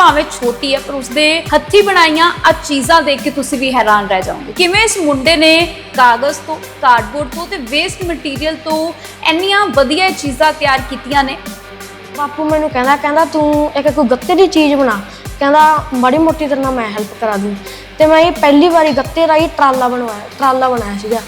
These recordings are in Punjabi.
ਭਾਵੇਂ ਛੋਟੀ ਹੈ ਪਰ ਉਸਦੇ ਹੱਥੀ ਬਣਾਈਆਂ ਆ ਚੀਜ਼ਾਂ ਦੇਖ ਕੇ ਤੁਸੀਂ ਵੀ ਹੈਰਾਨ ਰਹਿ ਜਾਓਗੇ। ਕਿਵੇਂ ਇਸ ਮੁੰਡੇ ਨੇ ਕਾਗਜ਼ ਤੋਂ ਕਾਰਡਬੋਰਡ ਤੋਂ ਤੇ ਵੇਸਟ ਮਟੀਰੀਅਲ ਤੋਂ ਇੰਨੀਆਂ ਵਧੀਆ ਚੀਜ਼ਾਂ ਤਿਆਰ ਕੀਤੀਆਂ ਨੇ? ਬਾਪੂ ਮੈਨੂੰ ਕਹਿੰਦਾ ਕਹਿੰਦਾ ਤੂੰ ਇੱਕ ਕੋਈ ਗੱਤੇ ਦੀ ਚੀਜ਼ ਬਣਾ। ਕਹਿੰਦਾ ਮਾੜੀ ਮੋਟੀ ਤੇਰੇ ਨਾਲ ਮੈਂ ਹੈਲਪ ਕਰਾ ਦੂੰ। ਤੇ ਮੈਂ ਇਹ ਪਹਿਲੀ ਵਾਰੀ ਗੱਤੇ ਰਾਈ ਟਰਾਲਾ ਬਣਵਾਇਆ ਟਰਾਲਾ ਬਣਾਇਆ ਸੀਗਾ।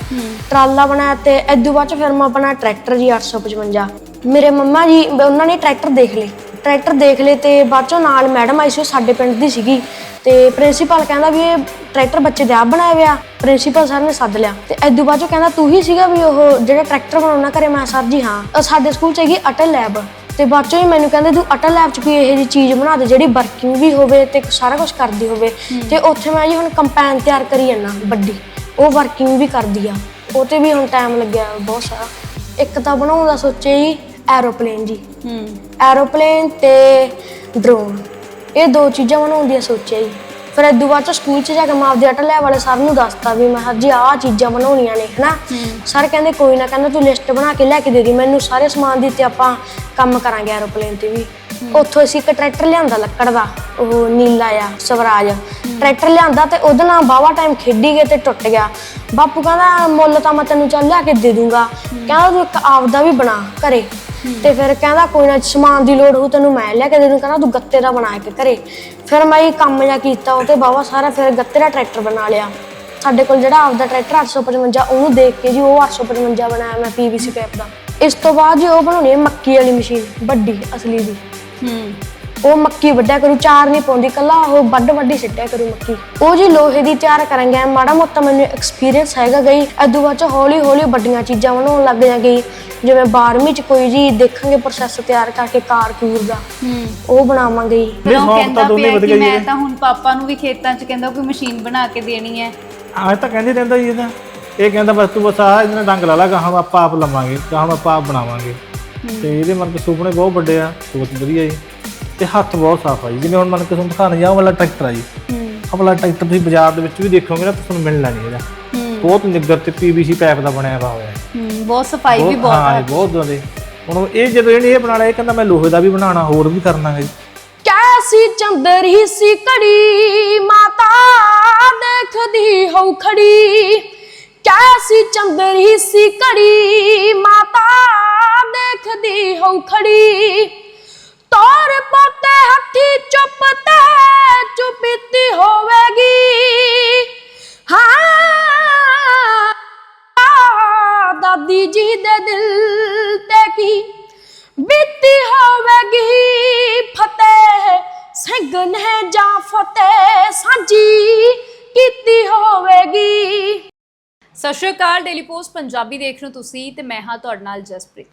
ਟਰਾਲਾ ਬਣਾਇਆ ਤੇ ਇਦੋਂ ਬਾਅਦ ਚ ਫਿਰ ਮੈਂ ਆਪਣਾ ਟਰੈਕਟਰ ਜੀ 855 ਮੇਰੇ ਮੰਮਾ ਜੀ ਉਹਨਾਂ ਨੇ ਟਰੈਕਟਰ ਦੇਖ ਲਏ। ਟਰੈਕਟਰ ਦੇਖ ਲਏ ਤੇ ਬਾਅਦ ਚੋਂ ਨਾਲ ਮੈਡਮ ਆਈ ਸੀ ਉਹ ਸਾਡੇ ਪਿੰਡ ਦੀ ਸੀਗੀ। ਤੇ ਪ੍ਰਿੰਸੀਪਲ ਕਹਿੰਦਾ ਵੀ ਇਹ ਟਰੈਕਟਰ ਬੱਚੇ ਦੇ ਆਪ ਬਣਾਇਆ ਹੋਇਆ। ਪ੍ਰਿੰਸੀਪਲ ਸਰ ਨੇ ਸੱਦ ਲਿਆ। ਤੇ ਇਦੋਂ ਬਾਅਦ ਚੋਂ ਕਹਿੰਦਾ ਤੂੰ ਹੀ ਸੀਗਾ ਵੀ ਉਹ ਜਿਹੜਾ ਟਰੈਕਟਰ ਬਣਾਉਣਾ ਕਰੇ ਮੈਂ ਸਰ ਜੀ ਹਾਂ। ਅਹ ਸਾਡੇ ਸਕੂਲ ਚ ਹੈਗੀ ਅਟਲ ਲੈਬ। ਤੇ ਬਾਅਦ ਚੋਂ ਹੀ ਮੈਨੂੰ ਕਹਿੰਦੇ ਤੂੰ ਅਟਲ ਲੈਬ ਚ ਕੋਈ ਇਹੋ ਜਿਹੀ ਚੀਜ਼ ਬਣਾ ਦੇ ਜਿਹੜੀ ਵਰਕਿੰਗ ਵੀ ਹੋਵੇ ਤੇ ਸਾਰਾ ਕੁਝ ਕਰਦੀ ਹੋਵੇ। ਤੇ ਉੱਥੇ ਮੈਂ ਜੀ ਹੁਣ ਕੰਪੈਨ ਤਿਆਰ ਕਰੀ ਜਾਂਦਾ ਵੱਡੀ। ਉਹ ਵਰਕਿੰਗ ਵੀ ਕਰਦੀ ਆ। ਉਹ ਤੇ ਵੀ ਹੁਣ ਟਾਈਮ ਲੱਗਿਆ ਬਹੁਤ ਸਾਰਾ। ਇੱਕ ਤਾਂ ਬਣਾਉਣ ਦਾ ਸੋਚਿਆ ਜੀ ਐਰੋਪਲੇਨ ਜੀ। ਹੂੰ। ਐਰੋਪਲੇਨ ਤੇ ਡਰੋਨ। ਇਹ ਦੋ ਚੀਜ਼ਾਂ ਬਣਾਉਣ ਦੀ ਸੋਚਿਆ ਜੀ। ਫਿਰ ਇਦੋਂ ਬਾਅਦ ਚ ਸਕੂਲ ਚ ਜਾ ਕੇ ਮੈਂ ਆਪਦੇ ਅਟਲ ਲੈਬ ਵਾਲੇ ਸਰ ਨੂੰ ਦੱਸਤਾ ਵੀ ਮੈਂ ਸਰ ਜੀ ਆਹ ਚੀਜ਼ਾਂ ਬਣਾਉਣੀਆਂ ਨੇ ਹਨਾ? ਸਰ ਕਹਿੰਦੇ ਕੋਈ ਨਾ ਕਹਿੰਦਾ ਤੂੰ ਲਿਸਟ ਬਣਾ ਕੇ ਲੈ ਕੇ ਦੇ ਦੀ ਮੈਨੂੰ ਸਾਰੇ ਸਮਾਨ ਦੀ ਤੇ ਆਪਾਂ ਕੰਮ ਕਰਾਂਗੇ ਐਰੋਪਲੇਨ ਤੇ ਵੀ। ਉੱਥੋਂ ਅਸੀਂ ਇੱਕ ਟਰੈਕਟਰ ਲਿਆਂਦਾ ਲੱਕੜ ਦਾ, ਉਹ ਨੀਲਾ ਆ, ਸਵਰਾਜ। ਟਰੈਕਟਰ ਲਿਆਂਦਾ ਤੇ ਉਹਦੇ ਨਾਲ ਬਾਵਾ ਟਾਈਮ ਖੇਡੀ ਗਏ ਤੇ ਟੁੱਟ ਗਿਆ। ਬਾਪੂ ਕਹਿੰਦਾ, ਮੁੱਲ ਤਾਂ ਮੈਂ ਤੈਨੂੰ ਚੱਲ ਲਿਆ ਕੇ ਦੇ ਦੂੰਗਾ। ਕਹਿੰਦਾ, ਤੂੰ ਇੱਕ ਆਪਦਾ ਵੀ ਬਣਾ ਘਰੇ। ਤੇ ਫਿਰ ਕਹਿੰਦਾ, ਕੋਈ ਨਾ, ਸਮਾਨ ਦੀ ਲੋੜ ਹੋਊ ਤੈਨੂੰ ਮੈਂ ਲਿਆ ਕੇ ਦੇ ਦੂੰ। ਕਹਿੰਦਾ, ਤੂੰ ਗੱਤੇ ਦਾ ਬਣਾ ਕੇ ਘਰੇ। ਫਿਰ ਮੈਂ ਇਹ ਕੰਮ ਜਿਹਾ ਕੀਤਾ, ਉਹ ਤੇ ਬਾਵਾ ਸਾਰਾ ਫਿਰ ਗੱਤੇ ਦਾ ਟਰੈਕਟਰ ਬਣਾ ਲਿਆ। ਸਾਡੇ ਕੋਲ ਜਿਹੜਾ ਆਪਦਾ ਟਰੈਕਟਰ 855 ਉਹਨੂੰ ਦੇਖ ਕੇ ਜੀ ਉਹ 855 ਬਣਾਇਆ ਮੈਂ ਪੀਵੀਸੀ ਪਾਈਪ ਦਾ। ਇਸ ਤੋਂ ਬਾਅਦ ਜੀ ਉਹ ਬਣਾਉਣੀ ਹੈ ਮੱਕੀ ਵਾਲੀ ਮਸ਼ੀਨ, ਵੱਡੀ, ਅਸਲੀ ਦੀ। ਹੂੰ। ਉਹ ਮੱਕੀ ਵੱਢਿਆ ਕਰੂ ਚਾਰ ਨਹੀਂ ਪਾਉਂਦੀ ਕੱਲਾ ਉਹ ਵੱਡ ਵੱਡੀ ਸਿੱਟਿਆ ਕਰੂ ਮੱਕੀ। ਉਹ ਜੀ ਲੋਹੇ ਦੀ ਤਿਆਰ ਕਰਾਂਗੇ ਮਾੜਾ ਮੋਟਾ ਮੈਨੂੰ ਐਕਸਪੀਰੀਅੰਸ ਹੈਗਾ ਗਈ। ਅਦੋਂ ਬਾਅਦ ਚ ਹੌਲੀ ਹੌਲੀ ਵੱਡੀਆਂ ਚੀਜ਼ਾਂ ਬਣਾਉਣ ਲੱਗ ਜਾਂਗੀ। ਜਿਵੇਂ 12ਵੀਂ ਚ ਕੋਈ ਜੀ ਦੇਖਾਂਗੇ ਪ੍ਰੋਸੈਸ ਤਿਆਰ ਕਰਕੇ ਕਾਰ ਕੂਰ ਦਾ। ਹੂੰ। ਉਹ ਬਣਾਵਾਂਗੇ। ਜੀ ਫਿਰ ਉਹ ਸ਼ੌਕ ਤਾਂ ਕਹਿੰਦਾ ਦੋਨੇ ਪਿਆ ਵਧ ਕਿ ਗਏ ਮੈਂ। ਤਾਂ ਹੁਣ ਪਾਪਾ ਨੂੰ ਵੀ ਖੇਤਾਂ 'ਚ ਕਹਿੰਦਾ ਕੋਈ ਮਸ਼ੀਨ ਬਣਾ ਕੇ ਦੇਣੀ ਹੈ। ਅੱਜ ਤਾਂ ਕਹਿੰਦੇ ਰਹਿੰਦਾ ਜੀ ਇਹਦਾ। ਇਹ ਕਹਿੰਦਾ ਬਸ ਤੂੰ ਬਸ ਆ ਇਹਦੇ ਨਾਲ ਡੰਗ ਲਾ ਲਾ ਗਾਹਾਂ ਆਪਾਂ ਆਪ ਲਵਾਂਗੇ ਗਾਹਾਂ ਆਪਾਂ ਆਪ ਬਣਾਵਾਂਗੇ। ਤੇ ਇਹਦੇ ਮਨ ਕੇ ਸੁਪਨੇ ਬਹੁਤ ਵੱਡੇ ਆ ਸੋਚ ਵਧੀਆ ਜੀ। ਤੇ ਹੱਥ ਬਹੁਤ ਸਾਫ਼ ਆ ਜੀ। ਜਿਵੇਂ ਹੁਣ ਮਨ ਕੇ ਤੁਹਾਨੂੰ ਦਿਖਾਣ ਜਾ ਵਾਲਾ ਟਰੈਕਟਰ ਆ ਜੀ। ਆਹ ਵਾਲਾ ਟਰੈਕਟਰ ਤੁਸੀਂ ਬਾਜ਼ਾਰ ਦੇ ਵਿੱਚ ਵੀ ਦੇਖੋਗੇ ਨਾ ਤੁਹਾਨੂੰ ਮਿਲਣਾ ਨਹੀਂ ਇਹਦਾ। ਬਹੁਤ ਨਿੱਗਰ ਤੇ ਪੀਵੀਸੀ ਪਾਈਪ ਦਾ ਬਣਿਆ ਹੋਇਆ ਹੈ ਬਹੁਤ ਸਫ਼ਾਈ ਵੀ ਬਹੁਤ ਹਾਂ ਬਹੁਤ ਜ਼ਿਆਦਾ। ਹੁਣ ਇਹ ਜਦੋਂ ਇਹਨੇ ਇਹ ਬਣਾਣਾ ਇਹ ਕਹਿੰਦਾ ਮੈਂ ਲੋਹੇ ਦਾ ਵੀ ਬਣਾਉਣਾ ਹੋਰ ਵੀ ਕਰਨਾ ਹੈ ਕੈਸੀ ਚੰਦਰ ਹੀ ਸੀ ਘੜੀ ਮਾਤਾ ਦੇਖਦੀ ਹਉ ਖੜੀ। ਕੈਸੀ ਚੰਦਰ ਹੀ ਸੀ ਘੜੀ ਮਾਤਾ ਦੇਖਦੀ ਹਉ ਖੜੀ। ਤੋਰ ਪੋਤੇ ਹੱਥੀ ਚੁੱਪ ਤੇ ਚੁੱਪੀਤੀ ਹੋਵੇਗੀ। ਹਾਂ, ਦਾਦੀ ਜੀ ਦੇ ਦਿਲ ਤੇ ਕੀ ਬੀਤੀ ਹੋਵੇਗੀ? ਫਤਿਹ ਸਿੰਘ ਨੇ ਜਾਂ ਫਤਿਹ ਸਾਂਝੀ ਕੀਤੀ ਹੋਵੇਗੀ? ਸਤਿ ਸ਼੍ਰੀ ਅਕਾਲ ਡੇਲੀ ਪੋਸਟ ਪੰਜਾਬੀ ਦੇਖ ਰਹੇ ਹੋ ਤੁਸੀਂ ਤੇ ਮੈਂ ਹਾਂ ਤੁਹਾਡੇ ਨਾਲ ਜਸਪ੍ਰੀਤ।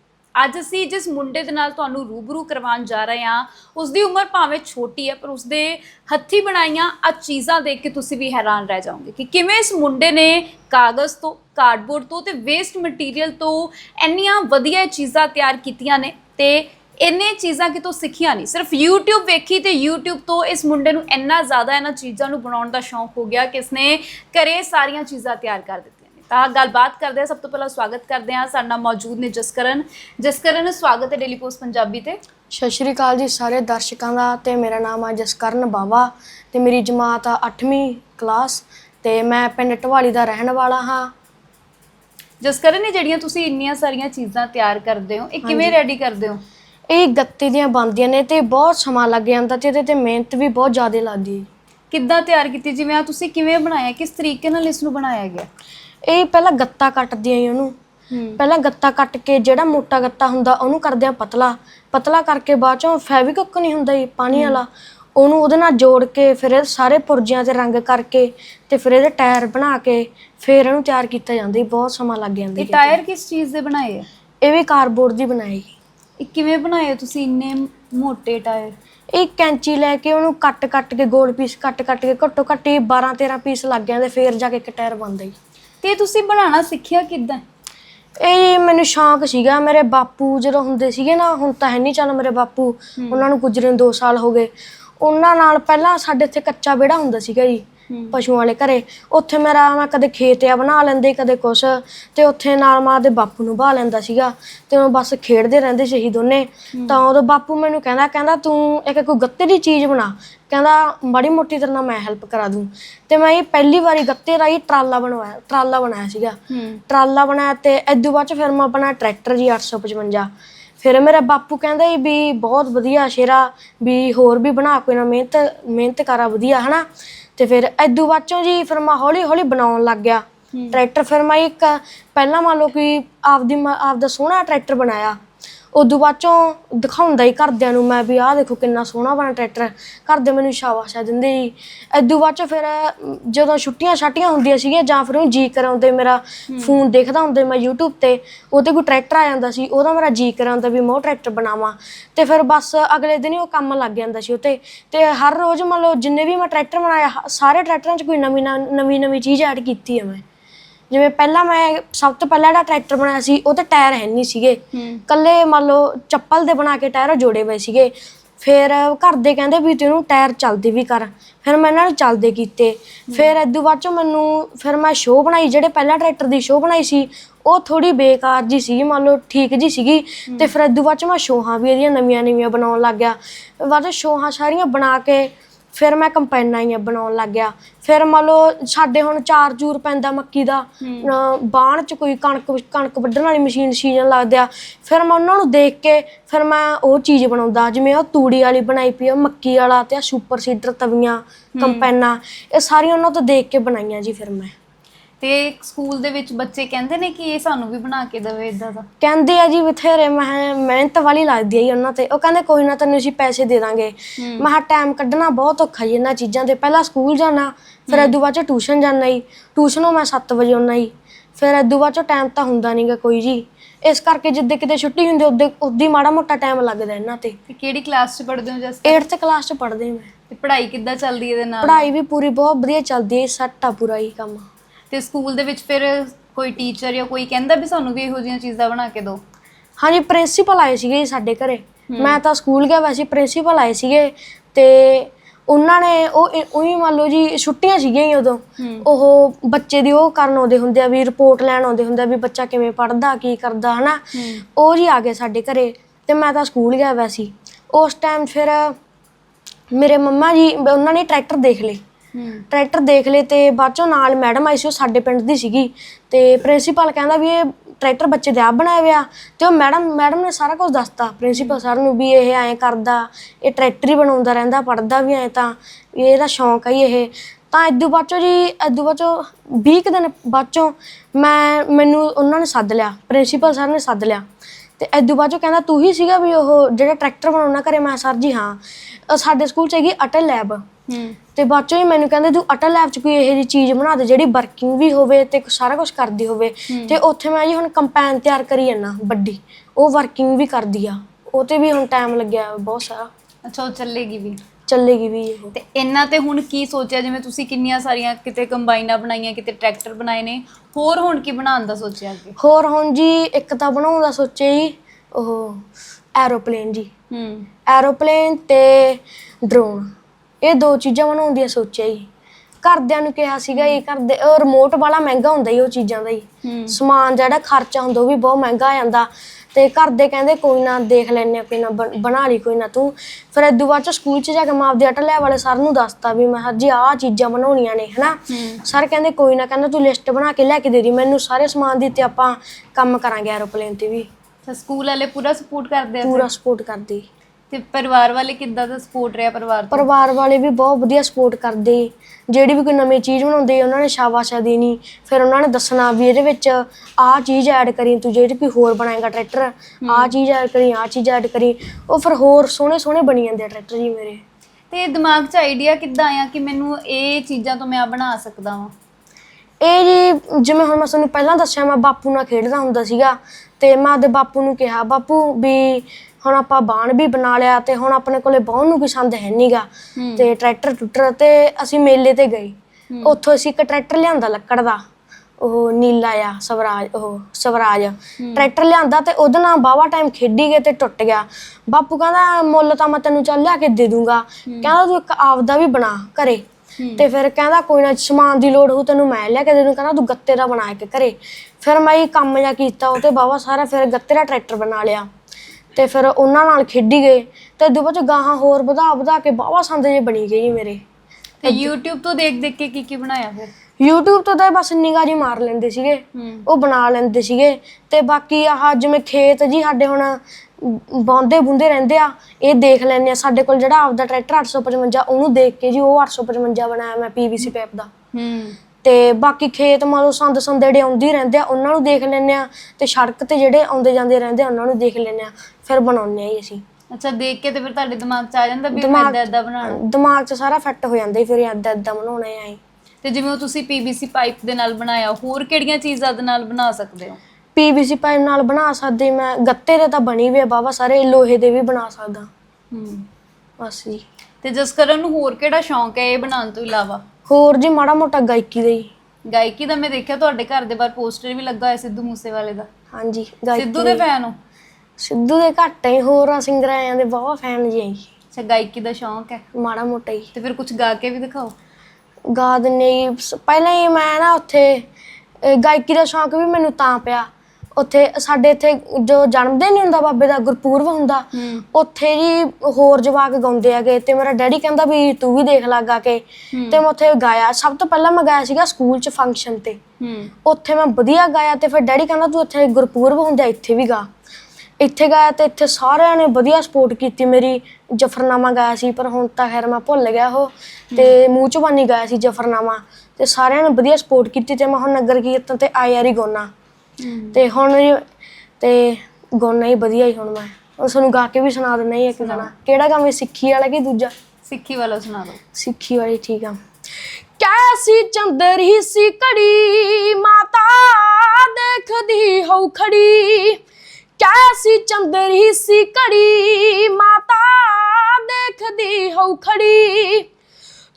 ਅੱਜ ਅਸੀਂ ਜਿਸ ਮੁੰਡੇ ਦੇ ਨਾਲ ਤੁਹਾਨੂੰ ਰੂਬਰੂ ਕਰਵਾਉਣ ਜਾ ਰਹੇ ਹਾਂ ਉਸ ਦੀ ਉਮਰ ਭਾਵੇਂ ਛੋਟੀ ਹੈ, ਪਰ ਉਸਦੇ ਹੱਥੀ ਬਣਾਈਆਂ ਆ ਚੀਜ਼ਾਂ ਦੇਖ ਕੇ ਤੁਸੀਂ ਵੀ ਹੈਰਾਨ ਰਹਿ ਜਾਓਗੇ ਕਿ ਕਿਵੇਂ ਇਸ ਮੁੰਡੇ ਨੇ ਕਾਗਜ਼ ਤੋਂ ਕਾਰਡਬੋਰਡ ਤੋਂ ਤੇ ਵੇਸਟ ਮਟੀਰੀਅਲ ਤੋਂ ਇੰਨੀਆਂ ਵਧੀਆ ਚੀਜ਼ਾਂ ਤਿਆਰ ਕੀਤੀਆਂ ਨੇ ਤੇ ਇੰਨੇ ਚੀਜ਼ਾਂ ਕਿਤੋਂ ਸਿੱਖੀਆਂ ਨਹੀਂ। ਸਿਰਫ YouTube ਵੇਖੀ ਤੇ YouTube ਤੋਂ ਇਸ ਮੁੰਡੇ ਨੂੰ ਇੰਨਾ ਜ਼ਿਆਦਾ ਇਹਨਾਂ ਚੀਜ਼ਾਂ ਨੂੰ ਬਣਾਉਣ ਦਾ ਸ਼ੌਂਕ ਹੋ ਗਿਆ ਕਿ ਇਸਨੇ ਘਰੇ ਸਾਰੀਆਂ ਚੀਜ਼ਾਂ ਤਿਆਰ ਕਰ ਦਿੱਤੀਆਂ। ਤਾਂ ਗੱਲਬਾਤ ਕਰਦੇ ਹਾਂ। ਸਭ ਤੋਂ ਪਹਿਲਾਂ ਸਵਾਗਤ ਕਰਦੇ ਹਾਂ। ਸਾਡੇ ਨਾਲ ਮੌਜੂਦ ਨੇ ਜਸਕਰਨ। ਜਸਕਰਨ ਸਵਾਗਤ ਹੈ ਡੇਲੀ ਪੋਸਟ ਪੰਜਾਬੀ ਤੇ। ਸਤਿ ਸ਼੍ਰੀ ਅਕਾਲ ਜੀ ਸਾਰੇ ਦਰਸ਼ਕਾਂ ਦਾ ਤੇ ਮੇਰਾ ਨਾਮ ਆ ਜਸਕਰਨ ਬਾਵਾ ਤੇ ਮੇਰੀ ਜਮਾਤ ਆ 8ਵੀਂ ਕਲਾਸ ਤੇ ਮੈਂ ਪਿੰਡ ਢਵਾਲੀ ਦਾ ਰਹਿਣ ਵਾਲਾ ਹਾਂ। ਜਸਕਰਨ ਇਹ ਜਿਹੜੀਆਂ ਤੁਸੀਂ ਇੰਨੀਆਂ ਸਾਰੀਆਂ ਚੀਜ਼ਾਂ ਤਿਆਰ ਕਰਦੇ ਹੋ ਇਹ ਕਿਵੇਂ ਰੈਡੀ ਕਰਦੇ ਹੋ? ਇਹ ਗੱਤੇ ਦੀਆਂ ਬਣਦੀਆਂ ਨੇ ਤੇ ਬਹੁਤ ਸਮਾਂ ਲੱਗ ਜਾਂਦਾ ਤੇ ਇਹਦੇ ਤੇ ਮਿਹਨਤ ਵੀ ਬਹੁਤ ਜ਼ਿਆਦਾ ਲੱਗਦੀ। ਹੈ ਕਿੱਦਾਂ ਤਿਆਰ ਕੀਤੀ? ਜਿਵੇਂ ਆ ਤੁਸੀਂ ਕਿਵੇਂ ਬਣਾਇਆ? ਕਿਸ ਤਰੀਕੇ ਨਾਲ ਇਸ ਨੂੰ ਬਣਾਇਆ ਗਿਆ? ਇਹ ਪਹਿਲਾਂ ਗੱਤਾ ਕੱਟਦੀਆਂ ਈ ਉਹਨੂੰ। ਪਹਿਲਾਂ ਗੱਤਾ ਕੱਟ ਕੇ ਜਿਹੜਾ ਮੋਟਾ ਗੱਤਾ ਹੁੰਦਾ ਉਹਨੂੰ ਕਰਦੇ ਆ ਪਤਲਾ। ਪਤਲਾ ਕਰਕੇ ਬਾਅਦ ਚੋਂ ਫੈਵਿਕਵਿਕ ਨਹੀਂ ਹੁੰਦਾ ਜੀ ਪਾਣੀ ਵਾਲਾ। ਉਹਨੂੰ ਉਹਦੇ ਨਾਲ ਜੋੜ ਕੇ ਫਿਰ ਇਹ ਸਾਰੇ ਪੁਰਜਿਆਂ ਤੇ ਰੰਗ ਕਰਕੇ ਤੇ ਫਿਰ ਇਹਦੇ ਟਾਇਰ ਬਣਾ ਕੇ ਫਿਰ ਇਹਨੂੰ ਤਿਆਰ ਕੀਤਾ ਜਾਂਦਾ ਜੀ ਬਹੁਤ ਸਮਾਂ ਲੱਗ ਜਾਂਦਾ ਇਹ ਜੀ। ਟਾਇਰ ਕਿਸ ਚੀਜ਼ ਦੇ ਬਣਾਏ ਆ? ਇਹ ਵੀ ਕਾਰਡਬੋਰਡ ਦੀ ਬਣਾਈ ਇਹ ਕਿਵੇਂ ਬਣਾਏ ਤੁਸੀਂ ਇੰਨੇ ਮੋਟੇ ਟਾਇਰ? ਇਹ ਕੈਂਚੀ ਲੈ ਕੇ ਉਹਨੂੰ ਕੱਟ ਕੱਟ ਕੇ ਗੋਲ ਪੀਸ ਕੱਟ ਕੱਟ ਕੇ ਘੱਟੋ ਘੱਟ ਹੀ 12 13 ਪੀਸ ਲੱਗ ਜਾਂਦੇ ਫਿਰ ਜਾ ਕੇ ਇੱਕ ਟਾਇਰ ਬਣਦਾ ਜੀ। ਤੇ ਤੁਸੀਂ ਬਣਾਉਣਾ ਸਿੱਖਿਆ ਕਿੱਦਾਂ? ਇਹ ਮੈਨੂੰ ਸ਼ੌਂਕ ਸੀਗਾ। ਮੇਰੇ ਬਾਪੂ ਜਦੋਂ ਹੁੰਦੇ ਸੀਗੇ ਨਾ ਹੁਣ ਤਾਂ ਹੈ ਨਹੀਂ ਚੱਲ ਮੇਰੇ ਬਾਪੂ। ਉਹਨਾਂ ਨੂੰ ਗੁਜਰੇ ਨੂੰ 2 ਸਾਲ ਹੋ ਗਏ। ਉਹਨਾਂ ਨਾਲ ਪਹਿਲਾਂ ਸਾਡੇ ਇੱਥੇ ਕੱਚਾ ਵਿਹੜਾ ਹੁੰਦਾ ਸੀਗਾ ਜੀ। ਪਸ਼ੂਆਂ ਵਾਲੇ ਘਰੇ ਉੱਥੇ ਮੇਰਾ ਮੈਂ ਕਦੇ ਖੇਤਿਆ ਬਣਾ ਲੈਂਦੇ ਕਦੇ ਕੁਛ ਤੇ ਉੱਥੇ ਨਾਲ ਮਾਂ ਦੇ ਬਾਪੂ ਨੂੰ ਬਾ ਲੈਂਦਾ ਸੀਗਾ ਤੇ ਉਹ ਬਸ ਖੇਡਦੇ ਰਹਿੰਦੇ ਸੀ ਅਸੀਂ ਦੋਨੇ ਤਾਂ ਉਦੋਂ ਬਾਪੂ ਮੈਨੂੰ ਕਹਿੰਦਾ ਕਹਿੰਦਾ ਤੂੰ ਇੱਕ ਕੋਈ ਗੱਤੇ ਦੀ ਚੀਜ਼ ਬਣਾ। ਕਹਿੰਦਾ ਮਾੜੀ ਮੋਟੀ ਤੇਰੇ ਨਾਲ ਮੈਂ ਹੈਲਪ ਕਰਾ ਦੂੰ। ਤੇ ਮੈਂ ਇਹ ਪਹਿਲੀ ਵਾਰੀ ਗੱਤੇ ਦਾ ਹੀ ਟਰਾਲਾ ਬਣਵਾਇਆ ਟਰਾਲਾ ਬਣਾਇਆ ਸੀਗਾ। ਟਰਾਲਾ ਬਣਾਇਆ ਤੇ ਇਦੋਂ ਬਾਅਦ ਚ ਫਿਰ ਮੈਂ ਆਪਣਾ ਟਰੈਕਟਰ ਜੀ 855 ਫਿਰ ਮੇਰਾ ਬਾਪੂ ਕਹਿੰਦਾ ਵੀ ਬਹੁਤ ਵਧੀਆ ਸ਼ੇਰਾ ਵੀ ਹੋਰ ਵੀ ਬਣਾ ਕੋਈ ਨਾ ਮਿਹਨਤ ਮਿਹਨਤ ਕਰਾ ਵਧੀਆ ਹਨਾ? ਤੇ ਫਿਰ ਇਦੋਂ ਬਾਅਦ ਚੋਂ ਜੀ ਫਿਰ ਮੈਂ ਹੌਲੀ ਹੌਲੀ ਬਣਾਉਣ ਲੱਗ ਗਿਆ। ਟਰੈਕਟਰ ਫਿਰ ਮੈਂ ਇੱਕ ਪਹਿਲਾਂ ਮੰਨ ਲਓ ਕਿ ਆਪਦੀ ਮ- ਆਪਦਾ ਸੋਹਣਾ ਟਰੈਕਟਰ ਬਣਾਇਆ। ਉਦੋਂ ਬਾਅਦ ਚੋਂ ਦਿਖਾਉਂਦਾ ਹੀ ਘਰਦਿਆਂ ਨੂੰ ਮੈਂ ਵੀ ਆਹ ਦੇਖੋ ਕਿੰਨਾ ਸੋਹਣਾ ਬਣਾ ਟਰੈਕਟਰ ਘਰਦੇ ਮੈਨੂੰ ਸ਼ਾਬਾਸ਼ਾ ਦਿੰਦੇ ਜੀ ਇਦੋਂ ਬਾਅਦ ਚੋਂ ਫਿਰ ਜਦੋਂ ਛੁੱਟੀਆਂ ਛਾਟੀਆਂ ਹੁੰਦੀਆਂ ਸੀਗੀਆਂ ਜਾਂ ਫਿਰ ਉਹ ਜੀ ਕਰਾਉਂਦੇ ਮੇਰਾ ਫੋਨ ਦੇਖਦਾ ਹੁੰਦੇ ਮੈਂ YouTube ਤੇ ਉਹਤੇ ਕੋਈ ਟਰੈਕਟਰ ਆ ਜਾਂਦਾ ਸੀ ਉਹਦਾ ਮੇਰਾ ਜੀ ਕਰਾਉਂਦਾ ਵੀ ਮੈਂ ਉਹ ਟਰੈਕਟਰ ਬਣਾਵਾਂ। ਤੇ ਫਿਰ ਬਸ ਅਗਲੇ ਦਿਨ ਹੀ ਉਹ ਕੰਮ ਲੱਗ ਜਾਂਦਾ ਸੀ ਉਤੇ ਤੇ ਹਰ ਰੋਜ਼ ਮੰਨ ਲਓ ਜਿੰਨੇ ਵੀ ਮੈਂ ਟਰੈਕਟਰ ਬਣਾਇਆ ਸਾਰੇ ਟਰੈਕਟਰਾਂ 'ਚ ਕੋਈ ਨਵੀਂ ਨਵੀਂ ਨਵੀਂ ਚੀਜ਼ ਐਡ ਕੀਤੀ ਹੈ ਮੈਂ। ਜਿਵੇਂ ਪਹਿਲਾਂ ਮੈਂ ਸਭ ਤੋਂ ਪਹਿਲਾਂ ਜਿਹੜਾ ਟਰੈਕਟਰ ਬਣਾਇਆ ਸੀ ਉਹ ਤੇ ਟਾਇਰ ਹੈ ਨਹੀਂ ਸੀਗੇ। ਕੱਲੇ ਮੰਨ ਲਓ ਚੱਪਲ ਦੇ ਬਣਾ ਕੇ ਟਾਇਰ ਜੋੜੇ ਹੋਏ ਸੀਗੇ। ਫਿਰ ਘਰ ਦੇ ਕਹਿੰਦੇ ਵੀ ਤੈਨੂੰ ਟਾਇਰ ਚੱਲਦੇ ਵੀ ਕਰ। ਫਿਰ ਮੈਂ ਇਹਨਾਂ ਨੂੰ ਚੱਲਦੇ ਕੀਤੇ। ਫਿਰ ਇਦੋਂ ਬਾਅਦ ਚੋਂ ਮੈਨੂੰ ਫਿਰ ਮੈਂ ਸ਼ੋਅ ਬਣਾਈ ਜਿਹੜੇ ਪਹਿਲਾਂ ਟਰੈਕਟਰ ਦੀ ਸ਼ੋਅ ਬਣਾਈ ਸੀ ਉਹ ਥੋੜੀ ਬੇਕਾਰ ਜੀ ਸੀਗੀ ਮੰਨ ਲਓ ਠੀਕ ਜੀ ਸੀਗੀ। ਤੇ ਫਿਰ ਇਦੋਂ ਬਾਅਦ ਚੋਂ ਮੈਂ ਸ਼ੋਹਾਂ ਵੀ ਇਹਦੀਆਂ ਨਵੀਆਂ ਨਵੀਆਂ ਬਣਾਉਣ ਲੱਗ ਗਿਆ। ਬਾਅਦ ਚੋਂ ਸ਼ੋਹਾਂ ਸਾਰੀਆਂ ਬਣਾ ਕੇ ਫਿਰ ਮੈਂ ਕੰਪਾਈਨਾਂ ਹੀ ਬਣਾਉਣ ਲੱਗ ਗਿਆ। ਫਿਰ ਮੰਨ ਲਓ ਸਾਡੇ ਹੁਣ ਚਾਰ ਚੂਰ ਪੈਂਦਾ ਮੱਕੀ ਦਾ। ਬਾਣ ਚ ਕੋਈ ਕਣਕ ਕਣਕ ਵੱਢਣ ਵਾਲੀ ਮਸ਼ੀਨ ਸੀਜ਼ਨ ਲੱਗਦਾ ਫਿਰ ਮੈਂ ਉਹਨਾਂ ਨੂੰ ਦੇਖ ਕੇ ਫਿਰ ਮੈਂ ਉਹ ਚੀਜ਼ ਬਣਾਉਂਦਾ ਜਿਵੇਂ ਉਹ ਤੂੜੀ ਵਾਲੀ ਬਣਾਈ ਪਈ ਆ ਮੱਕੀ ਵਾਲਾ ਤੇ ਆ ਸੁਪਰ ਸੀਡਰ ਤਵੀਆਂ ਕੰਪਾਈਨਾਂ ਇਹ ਸਾਰੀਆਂ ਉਹਨਾਂ ਤੋਂ ਦੇਖ ਕੇ ਬਣਾਈਆਂ ਜੀ ਫਿਰ ਮੈਂ। ਤੇ ਸਕੂਲ ਦੇ ਵਿੱਚ ਬੱਚੇ ਕਹਿੰਦੇ ਨੇ ਕਿ ਇਹ ਸਾਨੂੰ ਵੀ ਬਣਾ ਕੇ ਦੇਵੇ ਇਦਾਂ ਦਾ? ਕਹਿੰਦੇ ਆ ਜੀ ਬਥੇਰੇ ਮੈਂ ਮਿਹਨਤ ਵਾਲੀ ਲੱਗਦੀ ਆ ਜੀ ਉਹਨਾਂ ਤੇ। ਉਹ ਕਹਿੰਦੇ ਕੋਈ ਨਾ ਤੈਨੂੰ ਅਸੀਂ ਪੈਸੇ ਦੇ ਦਾਂਗੇ। ਮੈਂ ਕਿਹਾ ਟਾਈਮ ਕੱਢਣਾ ਬਹੁਤ ਔਖਾ ਜੀ ਇਹਨਾਂ ਚੀਜ਼ਾਂ ਤੇ। ਪਹਿਲਾਂ ਸਕੂਲ ਜਾਣਾ ਫਿਰ ਇਦੋਂ ਬਾਅਦ ਚ ਟਿਊਸ਼ਨ ਜਾਣਾ ਜੀ। ਟਿਊਸ਼ਨੋਂ ਮੈਂ 7 ਵਜੇ ਆਉਣਾ ਜੀ। ਫਿਰ ਇਦੋਂ ਬਾਅਦ ਚ ਟਾਈਮ ਤਾਂ ਹੁੰਦਾ ਨਹੀਂਗਾ ਕੋਈ ਜੀ। ਇਸ ਕਰਕੇ ਜਿੱਦੇ ਕਿਤੇ ਛੁੱਟੀ ਹੁੰਦੀ ਉਹਦੇ ਉਦੀ ਮਾੜਾ ਮੋਟਾ ਟਾਈਮ ਲੱਗਦਾ ਇਹਨਾਂ ਤੇ। ਤੇ ਕਿਹੜੀ ਕਲਾਸ 'ਚ ਪੜ੍ਹਦੇ ਹੋ ਜਸ 8th ਕਲਾਸ ਚ ਪੜ੍ਹਦੇ ਮੈਂ। ਤੇ ਪੜ੍ਹਾਈ ਕਿੱਦਾਂ ਚੱਲਦੀ ਹੈ ਇਹਦੇ ਨਾਲ? ਪੜ੍ਹਾਈ ਵੀ ਪੂਰੀ ਬਹੁਤ ਵਧੀਆ ਚੱਲਦੀ ਹੈ ਸੱਟ ਆ ਪੂਰਾ ਹੀ ਕੰਮ। ਤੇ ਸਕੂਲ ਦੇ ਵਿੱਚ ਫਿਰ ਕੋਈ ਟੀਚਰ ਜਾਂ ਕੋਈ ਕਹਿੰਦਾ ਵੀ ਸਾਨੂੰ ਵੀ ਇਹੋ ਜਿਹੀਆਂ ਚੀਜ਼ਾਂ ਬਣਾ ਕੇ ਦਿਓ? ਹਾਂਜੀ ਪ੍ਰਿੰਸੀਪਲ ਆਏ ਸੀਗੇ ਜੀ ਸਾਡੇ ਘਰੇ। ਮੈਂ ਤਾਂ ਸਕੂਲ ਗਿਆ ਵੈਸੇ ਪ੍ਰਿੰਸੀਪਲ ਆਏ ਸੀਗੇ ਤੇ ਉਹਨਾਂ ਨੇ ਉਹ ਉਹੀ ਮੰਨ ਲਓ ਜੀ ਛੁੱਟੀਆਂ ਸੀਗੀਆਂ ਜੀ ਉਦੋਂ। ਉਹ ਬੱਚੇ ਦੀ ਉਹ ਕਰਨ ਆਉਂਦੇ ਹੁੰਦੇ ਆ ਵੀ ਰਿਪੋਰਟ ਲੈਣ ਆਉਂਦੇ ਹੁੰਦੇ ਆ ਵੀ ਬੱਚਾ ਕਿਵੇਂ ਪੜ੍ਹਦਾ ਕੀ ਕਰਦਾ ਹਨਾ? ਉਹ ਜੀ ਆ ਗਏ ਸਾਡੇ ਘਰੇ ਤੇ ਮੈਂ ਤਾਂ ਸਕੂਲ ਗਿਆ ਵੈਸੇ ਉਸ ਟਾਈਮ ਫਿਰ ਮੇਰੇ ਮੰਮਾ ਜੀ ਉਹਨਾਂ ਨੇ ਟਰੈਕਟਰ ਦੇਖ ਲਏ। ਹੂੰ ਟਰੈਕਟਰ ਦੇਖ ਲਏ ਤੇ ਬਾਅਦ ਚੋਂ ਨਾਲ ਮੈਡਮ ਆਈ ਸੀ, ਉਹ ਸਾਡੇ ਪਿੰਡ ਦੀ ਸੀਗੀ ਤੇ ਪ੍ਰਿੰਸੀਪਲ ਕਹਿੰਦਾ ਵੀ ਇਹ ਟਰੈਕਟਰ ਬੱਚੇ ਦੇ ਆਪ ਬਣਾਇਆ ਹੋਇਆ ਤੇ ਉਹ ਮੈਡਮ ਮੈਡਮ ਨੇ ਸਾਰਾ ਕੁਝ ਦੱਸਤਾ, ਪ੍ਰਿੰਸੀਪਲ ਸਰ ਨੂੰ ਵੀ ਇਹ ਐਂ ਕਰਦਾ, ਇਹ ਟਰੈਕਟਰ ਹੀ ਬਣਾਉਂਦਾ ਰਹਿੰਦਾ ਪੜਦਾ ਵੀ ਐਂ ਤਾਂ, ਵੀ ਇਹਦਾ ਸ਼ੌਂਕ ਹੈ ਇਹ। ਤਾਂ ਇਦੋਂ ਬਾਅਦ ਚੋਂ ਜੀ ਇਦੋਂ ਬਾਅਦ ਚੋਂ 20 ਕੁ ਦਿਨ ਬਾਅਦ ਚੋਂ ਮੈਂ, ਮੈਨੂੰ ਉਹਨਾਂ ਨੇ ਸੱਦ ਲਿਆ, ਪ੍ਰਿੰਸੀਪਲ ਸਰ ਨੇ ਸੱਦ ਲਿਆ। ਤੇ ਇਦੋਂ ਬਾਅਦ ਚੋਂ ਕਹਿੰਦਾ ਤੂੰ ਹੀ ਸੀਗਾ ਵੀ ਉਹ ਜਿਹੜਾ ਟਰੈਕਟਰ ਬਣਾਉਣਾ ਘਰੇ? ਮੈਂ ਸਰ ਜੀ ਹਾਂ। ਸਾਡੇ ਸਕੂਲ ਚ ਹੈਗੀ ਅਟਲ ਲੈਬ। ਤੇ ਬਾਅਦ ਚੋਂ ਹੀ ਮੈਨੂੰ ਕਹਿੰਦੇ ਤੂੰ ਅਟਲ ਲੈਬ 'ਚ ਕੋਈ ਇਹੋ ਜਿਹੀ ਚੀਜ਼ ਬਣਾ ਦੇ ਜਿਹੜੀ ਵਰਕਿੰਗ ਵੀ ਹੋਵੇ ਤੇ ਸਾਰਾ ਕੁਝ ਕਰਦੀ ਹੋਵੇ। ਤੇ ਉੱਥੇ ਮੈਂ ਜੀ ਹੁਣ ਕੰਪੈਨ ਤਿਆਰ ਕਰੀ ਜਾਂਦਾ ਵੱਡੀ। ਉਹ ਵਰਕਿੰਗ ਵੀ ਕਰਦੀ ਆ। ਉਹ ਤੇ ਵੀ ਹੁਣ ਟਾਈਮ ਲੱਗਿਆ ਬਹੁਤ ਸਾਰਾ। ਅੱਛਾ ਉਹ ਚੱਲੇਗੀ ਵੀ। ਚੱਲੇਗੀ ਵੀ ਇਹ। ਤੇ ਇਹਨਾਂ ਤੇ ਹੁਣ ਕੀ ਸੋਚਿਆ? ਜਿਵੇਂ ਤੁਸੀਂ ਕਿੰਨੀਆਂ ਸਾਰੀਆਂ ਕਿਤੇ ਕੰਬਾਈਨਾਂ ਬਣਾਈਆਂ ਕਿਤੇ ਟਰੈਕਟਰ ਬਣਾਏ ਨੇ ਹੋਰ ਹੁਣ ਕੀ ਬਣਾਉਣ ਦਾ ਸੋਚਿਆ ਅੱਗੇ? ਹੋਰ ਹੁਣ ਜੀ ਇੱਕ ਤਾਂ ਬਣਾਉਣ ਦਾ ਸੋਚਿਆ ਜੀ ਉਹ ਐਰੋਪਲੇਨ ਜੀ। ਹੂੰ। ਐਰੋਪਲੇਨ ਤੇ ਡਰੋਨ ਇਹ ਦੋ ਚੀਜ਼ਾਂ ਬਣਾਉਣ ਦੀਆਂ ਸੋਚਿਆ ਜੀ ਘਰਦਿਆਂ ਨੂੰ ਕਿਹਾ ਸੀਗਾ ਘਰਦੇ ਉਹ ਰਿਮੋਟ ਵਾਲਾ ਮਹਿੰਗਾ ਹੁੰਦਾ ਜੀ ਉਹ ਚੀਜ਼ਾਂ ਦਾ ਹੂੰ। ਸਮਾਨ ਜਿਹੜਾ ਖਰਚਾ ਹੁੰਦਾ ਉਹ ਵੀ ਬਹੁਤ ਮਹਿੰਗਾ ਆ ਜਾਂਦਾ। ਤੇ ਘਰ ਦੇ ਕਹਿੰਦੇ ਕੋਈ ਨਾ ਦੇਖ ਆ ਕੋਈ ਨਾ ਬਣ- ਲਈ ਕੋਈ ਨਾ ਤੂੰ। ਫਿਰ ਇਦੋਂ ਬਾਅਦ ਚ ਸਕੂਲ ਚ ਜਾ ਕੇ ਮੈਂ ਆਪਦੇ ਅਟਲ ਲੈ ਵਾਲੇ ਸਰ ਨੂੰ ਦੱਸਤਾ ਵੀ ਮੈਂ ਜੀ ਆਹ ਚੀਜ਼ਾਂ ਬਣਾਉਣੀਆਂ ਨੇ ਹਨਾ? ਸਰ ਕਹਿੰਦੇ ਕੋਈ ਨਾ ਕਹਿੰਦਾ ਤੂੰ ਲਿਸਟ ਬਣਾ ਕੇ ਲੈ ਕੇ ਦੇ ਦੀ ਮੈਨੂੰ ਸਾਰੇ ਸਮਾਨ ਦੀ ਤੇ ਆਪਾਂ ਕੰਮ ਕਰਾਂਗੇ ਐਰੋਪਲੇਨ ਤੇ ਵੀ। ਸਕੂਲ ਵਾਲੇ ਪੂਰਾ ਸਪੋਰਟ ਕਰਦੇ ਆ ਪੂਰਾ ਸਪੋਰਟ ਕਰਦੀ। ਤੇ ਪਰਿਵਾਰ ਵਾਲੇ ਕਿੱਦਾਂ ਦਾ ਸਪੋਰਟ ਰਿਹਾ ਪਰਿਵਾਰ ਤੋਂ? ਪਰਿਵਾਰ ਵਾਲੇ ਵੀ ਬਹੁਤ ਵਧੀਆ ਸਪੋਰਟ ਕਰਦੇ। ਜਿਹੜੀ ਵੀ ਕੋਈ ਨਵੀਂ ਚੀਜ਼ ਬਣਾਉਂਦੇ ਉਹਨਾਂ ਨੇ ਸ਼ਾਬਾਸ਼ਾ ਦੇਣੀ ਫਿਰ ਉਹਨਾਂ ਨੇ ਦੱਸਣਾ ਵੀ ਇਹਦੇ ਵਿੱਚ ਆਹ ਚੀਜ਼ ਐਡ ਕਰੀ ਤੂੰ ਜਿਹੜੀ ਕੋਈ ਹੋਰ ਬਣਾਏਗਾ ਟਰੈਕਟਰ ਆਹ ਚੀਜ਼ ਐਡ ਕਰੀ ਆਹ ਚੀਜ਼ ਐਡ ਕਰੀ। ਉਹ ਫਿਰ ਹੋਰ ਸੋਹਣੇ ਸੋਹਣੇ ਬਣੀ ਜਾਂਦੇ ਆ ਟਰੈਕਟਰ ਜੀ ਮੇਰੇ। ਤੇ ਦਿਮਾਗ 'ਚ ਆਈਡੀਆ ਕਿੱਦਾਂ ਆਇਆ ਕਿ ਮੈਨੂੰ ਇਹ ਚੀਜ਼ਾਂ ਤੋਂ ਮੈਂ ਆ ਬਣਾ ਸਕਦਾ ਵਾਂ? ਇਹ ਜੀ ਜਿਵੇਂ ਹੁਣ ਮੈਂ ਤੁਹਾਨੂੰ ਪਹਿਲਾਂ ਦੱਸਿਆ ਮੈਂ ਬਾਪੂ ਨਾਲ ਖੇਡਦਾ ਹੁੰਦਾ ਸੀਗਾ। ਤੇ ਮੈਂ ਆਪਦੇ ਬਾਪੂ ਨੂੰ ਕਿਹਾ ਬਾਪੂ ਵੀ ਹੁਣ ਆਪਾਂ ਬਾਣ ਵੀ ਬਣਾ ਲਿਆ ਤੇ ਹੁਣ ਆਪਣੇ ਕੋਲੇ ਬਾਹਣ ਨੂੰ ਕੋਈ ਸੰਦ ਹੈ ਨਹੀਂਗਾ ਤੇ ਟਰੈਕਟਰ ਟੁੱਟਰ ਤੇ ਅਸੀਂ ਮੇਲੇ ਤੇ ਗਏ। ਉੱਥੋਂ ਅਸੀਂ ਇੱਕ ਟਰੈਕਟਰ ਲਿਆਂਦਾ ਲੱਕੜ ਦਾ। ਉਹ ਨੀਲਾ ਆ ਸਵਰਾਜ ਉਹ ਸਵਰਾਜ। ਟਰੈਕਟਰ ਲਿਆਂਦਾ ਤੇ ਉਹਦੇ ਨਾਲ ਬਾਵਾ ਟਾਈਮ ਖੇਡੀ ਗਏ ਤੇ ਟੁੱਟ ਗਿਆ। ਬਾਪੂ ਕਹਿੰਦਾ ਮੁੱਲ ਤਾਂ ਮੈਂ ਤੈਨੂੰ ਚੱਲ ਲਿਆ ਕੇ ਦੇ ਦੂੰਗਾ। ਕਹਿੰਦਾ ਤੂੰ ਇੱਕ ਆਪਦਾ ਵੀ ਬਣਾ ਘਰੇ। ਤੇ ਫਿਰ ਕਹਿੰਦਾ ਕੋਈ ਨਾ ਸਮਾਨ ਦੀ ਲੋੜ ਹੋਊ ਤੈਨੂੰ ਮੈਂ ਲਿਆ ਕੇ ਦੇ ਦੂੰ। ਕਹਿੰਦਾ ਤੂੰ ਗੱਤੇ ਦਾ ਬਣਾ ਕੇ ਘਰੇ। ਫਿਰ ਮੈਂ ਇਹ ਕੰਮ ਜਿਹਾ ਕੀਤਾ ਉਹ ਤੇ ਬਾਬਾ ਸਾਰਾ ਫਿਰ ਗੱਤੇ ਦਾ ਟਰੈਕਟਰ ਬਣਾ ਲਿਆ। ਤੇ ਫਿਰ ਉਹਨਾਂ ਨਾਲ ਖੇਡੀ ਗਏ ਤੇ ਦੂ ਬਾਅਦ ਚ ਗਾਹਾਂ ਹੋਰ ਵਧਾ ਵਧਾ ਕੇ ਬਾਬਾ ਸੰਦ ਜੇ ਬਣੀ ਗਈ ਮੇਰੇ। ਤੇ YouTube ਤੋਂ ਦੇਖ ਦੇਖ ਕੇ ਕੀ ਕੀ ਬਣਾਇਆ ਫਿਰ? YouTube ਤੋਂ ਤਾਂ ਬਸ ਨਿਗਾਹ ਜੀ ਮਾਰ ਲੈਂਦੇ ਸੀਗੇ। ਹੂੰ। ਉਹ ਬਣਾ ਲੈਂਦੇ ਸੀਗੇ ਤੇ ਬਾਕੀ ਆਹ ਜਿਵੇਂ ਖੇਤ ਜੀ ਸਾਡੇ ਹੁਣ ਬੌਂਦੇ ਬੁੰਦੇ ਰਹਿੰਦੇ ਆ ਇਹ ਦੇਖ ਲੈਂਦੇ ਆ। ਸਾਡੇ ਕੋਲ ਜਿਹੜਾ ਆਪਦਾ ਟਰੈਕਟਰ 855 ਉਹਨੂੰ ਦੇਖ ਕੇ ਜੀ ਉਹ 855 ਬਣਾਇਆ ਮੈਂ PVC ਪਾਈਪ ਦਾ। ਹੂੰ। ਤੇ ਬਾਕੀ ਖੇਤ ਮੰਨ ਲਓ ਸੰਦ ਸੰਦੇੜੇ ਆਉਂਦੇ ਰਹਿੰਦੇ ਆ ਉਹਨਾਂ ਨੂੰ ਦੇਖ ਲੈਂਦੇ ਆ ਤੇ ਸੜਕ ਤੇ ਜਿਹੜੇ ਆਉਂਦੇ ਜਾਂਦੇ ਰਹਿੰਦੇ ਆ ਉਹਨਾਂ ਨੂੰ ਦੇਖ ਲੈਂਦੇ ਆ ਫਿਰ ਬਣਾਉਂਦੇ ਆ ਜੀ ਅਸੀਂ। ਅੱਛਾ ਦੇਖ ਕੇ ਤੇ ਫਿਰ ਤੁਹਾਡੇ ਦਿਮਾਗ 'ਚ ਆ ਜਾਂਦਾ ਵੀ ਮੈਂ ਦਿਮਾਗ- ਏਦਾਂ ਏਦਾਂ ਬਣਾਉਣਾ? ਦਿਮਾਗ 'ਚ ਸਾਰਾ ਫਿੱਟ ਹੋ ਜਾਂਦਾ ਫਿਰ ਏਦਾਂ ਏਦਾਂ ਬਣਾਉਣੇ ਆ। ਤੇ ਜਿਵੇਂ ਉਹ ਤੁਸੀਂ PVC ਪਾਈਪ ਦੇ ਨਾਲ ਬਣਾਇਆ ਹੋਰ ਕਿਹੜੀਆਂ ਚੀਜ਼ਾਂ ਦੇ ਨਾਲ ਬਣਾ ਸਕਦੇ ਹੋ? ਪੀਵੀਸੀ ਪਾਈਪ ਨਾਲ ਬਣਾ ਸਕਦੀ ਮੈਂ ਗੱਤੇ ਦੇ ਤਾਂ ਬਣੀ ਵੀ ਆ ਬਾਬਾ ਸਾਰੇ ਲੋਹੇ ਦੇ ਵੀ ਬਣਾ ਸਕਦਾ। ਹੂੰ। ਬਸ ਜੀ। ਤੇ ਜਸਕਰਨ ਨੂੰ ਹੋਰ ਕਿਹੜਾ ਸ਼ੌਂਕ ਹੈ ਇਹ ਬਣਾਉਣ ਤੋਂ ਇਲਾਵਾ? ਹੋਰ ਜੀ ਮਾੜਾ ਮੋਟਾ ਗਾਇਕੀ ਦਾ ਹੀ। ਗਾਇਕੀ ਦਾ ਮੈਂ ਦੇਖਿਆ ਤੁਹਾਡੇ ਘਰ ਦੇ ਬਾਹਰ ਪੋਸਟਰ ਵੀ ਲੱਗਾ ਹੋਇਆ ਸਿੱਧੂ ਮੂਸੇਵਾਲੇ ਦਾ। ਹਾਂਜੀ ਗਾਇਕੀ ਸਿੱਧੂ ਦੇ ਫੈਨ ਹੋ। ਸਿੱਧੂ ਦੇ ਘੱਟ ਹੀ ਹੋਰ ਸਿੰਗਰਾਂ ਦੇ ਬਹੁਤ ਫੈਨ ਜੀ ਆ ਜੀ ਅੱਛਾ ਗਾਇਕੀ ਦਾ ਸ਼ੌਂਕ ਹੈ? ਮਾੜਾ ਮੋਟਾ ਹੀ। ਤੇ ਫਿਰ ਕੁਝ ਗਾ ਕੇ ਵੀ ਦਿਖਾਓ। ਗਾ ਸ- ਪਹਿਲਾਂ ਹੀ ਮੈਂ ਨਾ ਉੱਥੇ ਗਾਇਕੀ ਦਾ ਸ਼ੌਂਕ ਵੀ ਮੈਨੂੰ ਤਾਂ ਪਿਆ। ਉੱਥੇ ਸਾਡੇ ਇੱਥੇ ਜੋ ਜਨਮ ਦਿਨ ਨਹੀਂ ਹੁੰਦਾ ਬਾਬੇ ਦਾ ਗੁਰਪੂਰਬ ਹੁੰਦਾ ਉੱਥੇ ਜੀ ਹੋਰ ਜਵਾਕ ਗਾਉਂਦੇ ਹੈਗੇ ਤੇ ਮੇਰਾ ਡੈਡੀ ਕਹਿੰਦਾ ਵੀ ਤੂੰ ਵੀ ਦੇਖ ਲਾ ਗਾ ਕੇ। ਤੇ ਮੈਂ ਉੱਥੇ ਗਾਇਆ। ਸਭ ਤੋਂ ਪਹਿਲਾਂ ਮੈਂ ਗਾਇਆ ਸੀਗਾ ਸਕੂਲ 'ਚ ਫੰਕਸ਼ਨ ਤੇ। ਉੱਥੇ ਮੈਂ ਵਧੀਆ ਗਾਇਆ ਤੇ ਫਿਰ ਡੈਡੀ ਕਹਿੰਦਾ ਤੂੰ ਇੱਥੇ ਗੁਰਪੂਰਬ ਹੁੰਦਾ ਇੱਥੇ ਵੀ ਗਾ। ਇੱਥੇ ਗਾਇਆ ਤੇ ਇੱਥੇ ਸਾਰਿਆਂ ਨੇ ਵਧੀਆ ਸਪੋਰਟ ਕੀਤੀ ਮੇਰੀ। ਜਫਰਨਾਮਾ ਗਾਇਆ ਸੀ ਪਰ ਹੁਣ ਤਾਂ ਖੈਰ ਮੈਂ ਭੁੱਲ ਗਿਆ ਉਹ। ਤੇ ਮੂੰਹ ਜ਼ੁਬਾਨੀ ਗਾਇਆ ਸੀ ਜਫਰਨਾਮਾ। ਤੇ ਸਾਰਿਆਂ ਨੇ ਵਧੀਆ ਸਪੋਰਟ ਕੀਤੀ ਤੇ ਮੈਂ ਹੁਣ ਨਗਰ ਕੀਰਤਨ ਤੇ ਆਇਆਰੀ ਗਾਉਣਾ ਹੂੰ ਤੇ ਹੁਣ ਤੇ ਗਾਉਣਾ ਹੀ ਵਧੀਆ ਹੀ ਹੁਣ ਮੈਂ। ਉਹ ਤੁਹਾਨੂੰ ਗਾ ਕੇ ਵੀ ਸੁਣਾ ਦਿੰਦਾ ਹੀ ਇੱਕ ਗਾਣਾ। ਕਿਹੜਾ ਗਾ ਮੈਂ ਸਿੱਖੀ ਵਾਲਾ ਕਿ ਦੂਜਾ? ਸਿੱਖੀ ਵਾਲਾ ਸੁਣਾ ਦਿਓ। ਸਿੱਖੀ ਵਾਲੀ ਠੀਕ ਆ। ਕੈਸੀ ਚੰਦਰ ਹੀ ਸੀ ਘੜੀ ਮਾਤਾ ਦੇਖਦੀ ਹਉ ਖੜੀ। ਕੈਸੀ ਚੰਦਰ ਹੀ ਸੀ ਘੜੀ ਮਾਤਾ ਦੇਖਦੀ ਹਉ ਖੜੀ।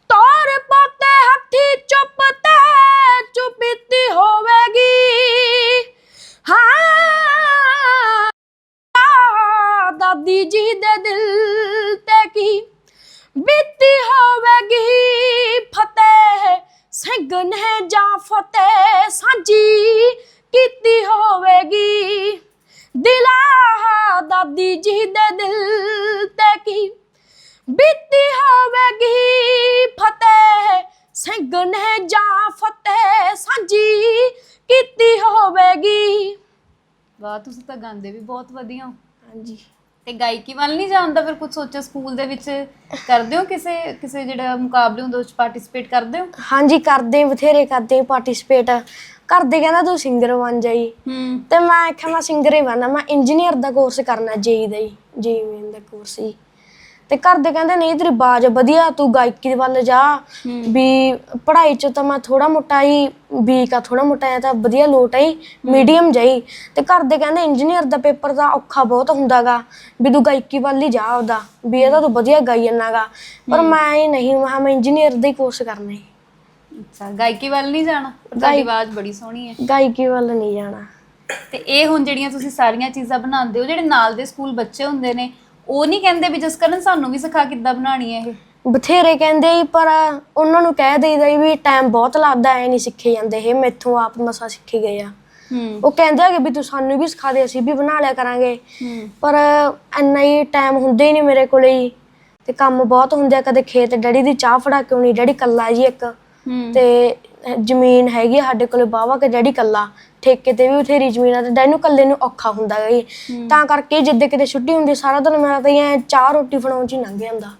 ਤੋਰ ਪੋਤੇ ਹੱਥੀ ਚੁੱਪ ਤੇ ਚੁੱਪੀਤੀ ਹੋਵੇਗੀ। ਹਾਂ, ਦਾਦੀ ਜੀ ਦੇ ਦਿਲ ਤੇ ਕੀ ਬੀਤੀ ਹੋਵੇਗੀ? ਫਤਿਹ ਸਿੰਘ ਨੇ ਜਾਂ ਫਤਿਹ ਸਾਂਝੀ ਕੀਤੀ ਹੋਵੇਗੀ? ਦਿਲਾ, ਦਾਦੀ ਜੀ ਦੇ ਦਿਲ ਤੇ ਕੀ ਬੀਤੀ ਹੋਵੇਗੀ? ਫਤਿਹ ਸਿੰਘ ਨੇ ਜਾਂ ਫਤਿਹ ਸਾਂਝੀ ਕੀਤੀ ਹੋਵੇਗੀ। ਵਾਹ ਤੁਸੀਂ ਤਾਂ ਗਾਉਂਦੇ ਵੀ ਬਹੁਤ ਵਧੀਆ। ਹੋ ਹਾਂਜੀ। ਤੇ ਗਾਇਕੀ ਵੱਲ ਨਹੀਂ ਜਾਂਦਾ ਫਿਰ ਕੁਝ ਸੋਚਿਆ? ਸਕੂਲ ਦੇ ਵਿੱਚ ਕਰਦੇ ਹੋ ਕਿਸੇ ਕਿਸੇ ਜਿਹੜਾ ਮੁਕਾਬਲੇ ਹੁੰਦੇ ਉਸ ਚ ਪਾਰਟਿਸਿਪੇਟ ਕਰਦੇ ਹੋ? ਹਾਂਜੀ ਕਰਦੇ ਬਥੇਰੇ ਕਰਦੇ ਪਾਰਟਿਸਿਪੇਟ ਕਰਦੇ ਕਹਿੰਦਾ ਤੂੰ ਸਿੰਗਰ ਬਣ ਜਾਈ। ਹੂੰ। ਤੇ ਮੈਂ ਆਖਿਆ ਮੈਂ ਸਿੰਗਰ ਹੀ ਬਣਨਾ ਮੈਂ ਇੰਜੀਨੀਅਰ ਦਾ ਕੋਰਸ ਕਰਨਾ ਜੇਈ ਦਾ ਹੀ ਜੇਈ ਮੇਨ ਦਾ ਕੋਰਸ ਹੀ। ਤੇ ਘਰ ਦੇ ਕਹਿੰਦੇ ਨਹੀਂ ਤੇਰੀ ਬਾਜ ਵਧੀਆ ਤੂੰ ਗਾਇਕੀ ਦੇ ਵੱਲ ਜਾ। ਵੀ ਪੜ੍ਹਾਈ ਚ ਤਾਂ ਮੈਂ ਥੋੜਾ ਮੋਟਾ ਹੀ ਵੀਕ ਆ ਥੋੜਾ ਮੋਟਾ ਆ ਤਾਂ ਵਧੀਆ ਲੋਟ ਆਈ ਮੀਡੀਅਮ ਜਾਈ ਤੇ ਘਰ ਦੇ ਕਹਿੰਦੇ ਇੰਜੀਨੀਅਰ ਦਾ ਪੇਪਰ ਤਾਂ ਔਖਾ ਬਹੁਤ ਹੁੰਦਾਗਾ ਵੀ ਤੂੰ ਗਾਇਕੀ ਵੱਲ ਹੀ ਜਾ ਉਹਦਾ ਵੀ ਇਹਦਾ ਤੂੰ ਵਧੀਆ ਗਾਈ ਜਾਣਾਗਾ ਪਰ ਮੈਂ ਹੀ ਨਹੀਂ ਮੈਂ ਮੈਂ ਇੰਜੀਨੀਅਰ ਦਾ ਹੀ ਕੋਰਸ ਕਰਨਾ ਹੈ ਅੱਛਾ ਗਾਇਕੀ ਵੱਲ ਨਹੀਂ ਜਾਣਾ? ਤੁਹਾਡੀ ਆਵਾਜ਼ ਬੜੀ ਸੋਹਣੀ ਹੈ। ਗਾਇਕੀ ਵੱਲ ਨਹੀਂ ਜਾਣਾ। ਤੇ ਇਹ ਹੁਣ ਜਿਹੜੀਆਂ ਤੁਸੀਂ ਸਾਰੀਆਂ ਚੀਜ਼ਾਂ ਬਣਾਉਂਦੇ ਹੋ ਜਿਹੜੇ ਨਾਲ ਦੇ ਸਕੂਲ ਬੱਚੇ ਹੁੰਦੇ ਨੇ ਉਹ ਨਹੀਂ ਕਹਿੰਦੇ ਵੀ ਜਿਸ ਕਰਨ ਸਾਨੂੰ ਵੀ ਸਿਖਾ ਕਿੱਦਾਂ ਬਣਾਉਣੀ ਹੈ ਇਹ। ਬਥੇਰੇ ਕਹਿੰਦੇ ਹੀ ਪਰ ਉਹਨਾਂ ਨੂੰ ਕਹਿ ਦੇਈਦਾ ਵੀ ਟਾਈਮ ਬਹੁਤ ਲੱਗਦਾ ਐ ਨਹੀਂ ਸਿੱਖੇ ਜਾਂਦੇ ਇਹ ਮੈਥੋਂ ਆਪ ਮਸਾ ਸਿੱਖੇ ਗਏ ਆ। ਹੂੰ। ਉਹ ਕਹਿੰਦੇ ਹੈਗੇ ਵੀ ਤੂੰ ਸਾਨੂੰ ਵੀ ਸਿਖਾ ਦੇ ਅਸੀਂ ਵੀ ਬਣਾ ਲਿਆ ਕਰਾਂਗੇ। ਹੂੰ। ਪਰ ਇੰਨਾ ਹੀ ਟਾਈਮ ਹੁੰਦੇ ਹੀ ਨਹੀਂ ਮੇਰੇ ਕੋਲੇ ਹੀ। ਤੇ ਕੰਮ ਬਹੁਤ ਹੁੰਦੇ ਆ ਕਦੇ ਖੇਤ ਡੈਡੀ ਦੀ ਚਾਹ ਫੜਾ ਕੇ ਆਉਣੀ ਡੈਡੀ ਕੱਲਾ ਜੀ ਇੱਕ। ਹੂੰ। ਤੇ ਜ਼ਮੀਨ ਹੈਗੀ ਆ ਸਾਡੇ ਕੋਲੇ ਬਾਵਾ ਕੇ ਡੈਡੀ ਕੱਲਾ ਠੇਕੇ ਤੇ ਵੀ ਬਥੇਰੀ ਜ਼ਮੀਨ ਆ ਤੇ ਡੈਡੀ ਨੂੰ ਕੱਲੇ ਨੂੰ ਔਖਾ ਹੁੰਦਾ ਗਾ ਜੀ ਤਾਂ ਕਰਕੇ ਜਿੱਦੇ ਕਿਤੇ ਛੁੱਟੀ ਹੁੰਦੀ ਸਾਰਾ ਦਿਨ ਮੇਰਾ ਤਾਂ ਐ ਚਾਹ ਰੋਟੀ ਬਣਾਉਣ ਚ ਹੀ ਲੰਘ ਜਾਂਦਾ।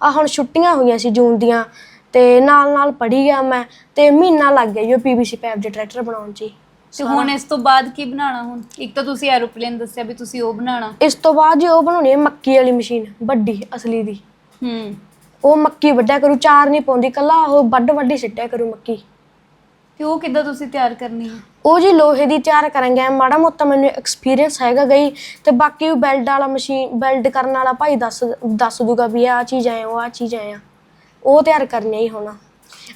ਆ ਹੁਣ ਛੁੱਟੀਆਂ ਹੋਈਆਂ ਸੀ ਜੂਨ ਦੀਆਂ ਤੇ ਨਾਲ ਨਾਲ ਪੜ੍ਹੀ ਗਿਆ ਮੈਂ ਤੇ ਮਹੀਨਾ ਲੱਗ ਗਿਆ ਜੀ ਉਹ ਪੀਵੀਸੀ ਪਾਈਪ ਦੇ ਟਰੈਕਟਰ ਬਣਾਉਣ ਚ ਹੀ। ਤੇ ਹੁਣ ਇਸ ਤੋਂ ਬਾਅਦ ਕੀ ਬਣਾਉਣਾ ਹੁਣ? ਇੱਕ ਤਾਂ ਤੁਸੀਂ ਐਰੋਪਲੇਨ ਦੱਸਿਆ ਵੀ ਤੁਸੀਂ ਉਹ ਬਣਾਉਣਾ। ਇਸ ਤੋਂ ਬਾਅਦ ਜੀ ਉਹ ਬਣਾਉਣੀ ਹੈ ਮੱਕੀ ਵਾਲੀ ਮਸ਼ੀਨ ਵੱਡੀ ਅਸਲੀ ਦੀ। ਹੂੰ। ਉਹ ਮੱਕੀ ਵੱਢਿਆ ਕਰੂ ਚਾਰ ਨਹੀਂ ਪਾਉਂਦੀ ਕੱਲਾ ਉਹ ਵੱਡ ਵੱਡੀ ਸਿੱਟਿਆ ਕਰੂ ਮੱਕੀ। ਤੇ ਉਹ ਕਿੱਦਾਂ ਤੁਸੀਂ ਤਿਆਰ ਕਰਨੀ ਹੈ? ਉਹ ਜੀ ਲੋਹੇ ਦੀ ਤਿਆਰ ਕਰਾਂਗੇ ਮਾੜਾ ਮੋਟਾ ਮੈਨੂੰ ਐਕਸਪੀਰੀਅੰਸ ਹੈਗਾ ਗਈ ਤੇ ਬਾਕੀ ਉਹ ਬੈਲਟ ਵਾਲਾ ਮਸ਼ੀਨ ਬੈਲਟ ਕਰਨ ਵਾਲਾ ਭਾਈ ਦੱਸ ਦੱਸ ਦੂਗਾ ਵੀ ਆਹ ਚੀਜ਼ ਆਏ ਉਹ ਆਹ ਚੀਜ਼ ਆਏ ਆ। ਉਹ ਤਿਆਰ ਕਰਨੀ ਹੀ ਹੋਣਾ।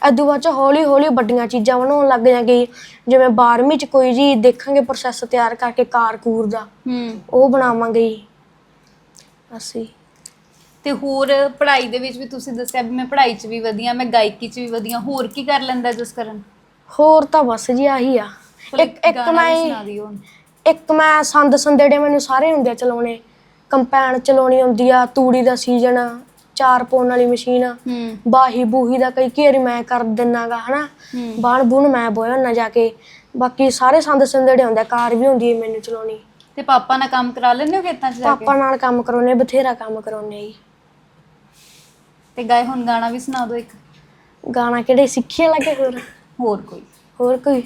ਅਦੂ ਬਾਅਦ ਚ ਹੌਲੀ ਹੌਲੀ ਵੱਡੀਆਂ ਚੀਜ਼ਾਂ ਬਣਾਉਣ ਲੱਗ ਜਾਗੇ। ਜਿਵੇਂ 12ਵੀਂ ਚ ਕੋਈ ਜੀ ਦੇਖਾਂਗੇ ਪ੍ਰੋਸੈਸ ਤਿਆਰ ਕਰਕੇ ਕਾਰ ਕੂਰ ਦਾ। ਹੂੰ। ਉਹ ਬਣਾਵਾਂਗੇ ਜੀ। ਅਸੀਂ ਤੇ ਹੋਰ ਪੜ੍ਹਾਈ ਦੇ ਵਿੱਚ ਵੀ ਤੁਸੀਂ ਦੱਸਿਆ ਵੀ ਮੈਂ ਪੜ੍ਹਾਈ 'ਚ ਵੀ ਵਧੀਆ ਮੈਂ ਗਾਇਕੀ 'ਚ ਵੀ ਵਧੀਆ ਹੋਰ ਕੀ ਕਰ ਲੈਂਦਾ ਜਸਕਰਨ ਹੋਰ ਤਾਂ ਬਸ ਜੀ ਆਹੀ ਆ। ਇੱਕ ਇੱਕ ਗਾਣਾ ਵੀ ਮੈਂ ਸੁਣਾ ਦਿਓ ਹੁਣ। ਇੱਕ ਮੈਂ ਸੰਦ ਸੰਦੇੜੇ ਮੈਨੂੰ ਸਾਰੇ ਹੁੰਦੇ ਆ ਚਲਾਉਣੇ। ਕੰਪੈਨ ਚਲਾਉਣੀ ਹੁੰਦੀ ਆ ਤੂੜੀ ਦਾ ਸੀਜ਼ਨ ਚਾਰ ਪਾਉਣ ਵਾਲੀ ਮਸ਼ੀਨ ਹੂੰ। ਬਾਹੀ ਬੂਹੀ ਦਾ ਕਈ ਘੇਰੀ ਮੈਂ ਕਰ ਦਿੰਨਾਗਾ ਹਨਾ? ਹੂੰ। ਬਾਣ ਬੂਣ ਮੈਂ ਬੋਇਆ ਨਾ ਜਾ ਕੇ। ਬਾਕੀ ਸਾਰੇ ਸੰਦ ਸੰਦੇੜੇ ਹੁੰਦੇ ਆ, ਕਾਰ ਵੀ ਹੁੰਦੀ ਹੈ ਮੈਨੂੰ ਚਲਾਉਣੀ। ਤੇ ਪਾਪਾ ਨਾਲ ਕੰਮ ਕਰਾ ਲੈਂਦੇ ਹੋ ਖੇਤਾਂ 'ਚ ਜਾ ਕੇ? ਪਾਪਾ ਨਾਲ ਕੰਮ ਕਰਾਉਨੇ ਬਥੇਰਾ ਕੰਮ ਕਰਾਉਨੇ ਜੀ। ਤੇ ਗਾਏ ਹੁਣ ਗਾਣਾ ਵੀ ਸੁਣਾ ਦਿਓ ਇੱਕ। ਗਾਣਾ ਕਿਹੜੇ ਸਿੱਖੇ ਲੱਗੇ ਹੋਰ? ਹੋਰ ਕੋਈ। ਹੋਰ ਕੋਈ?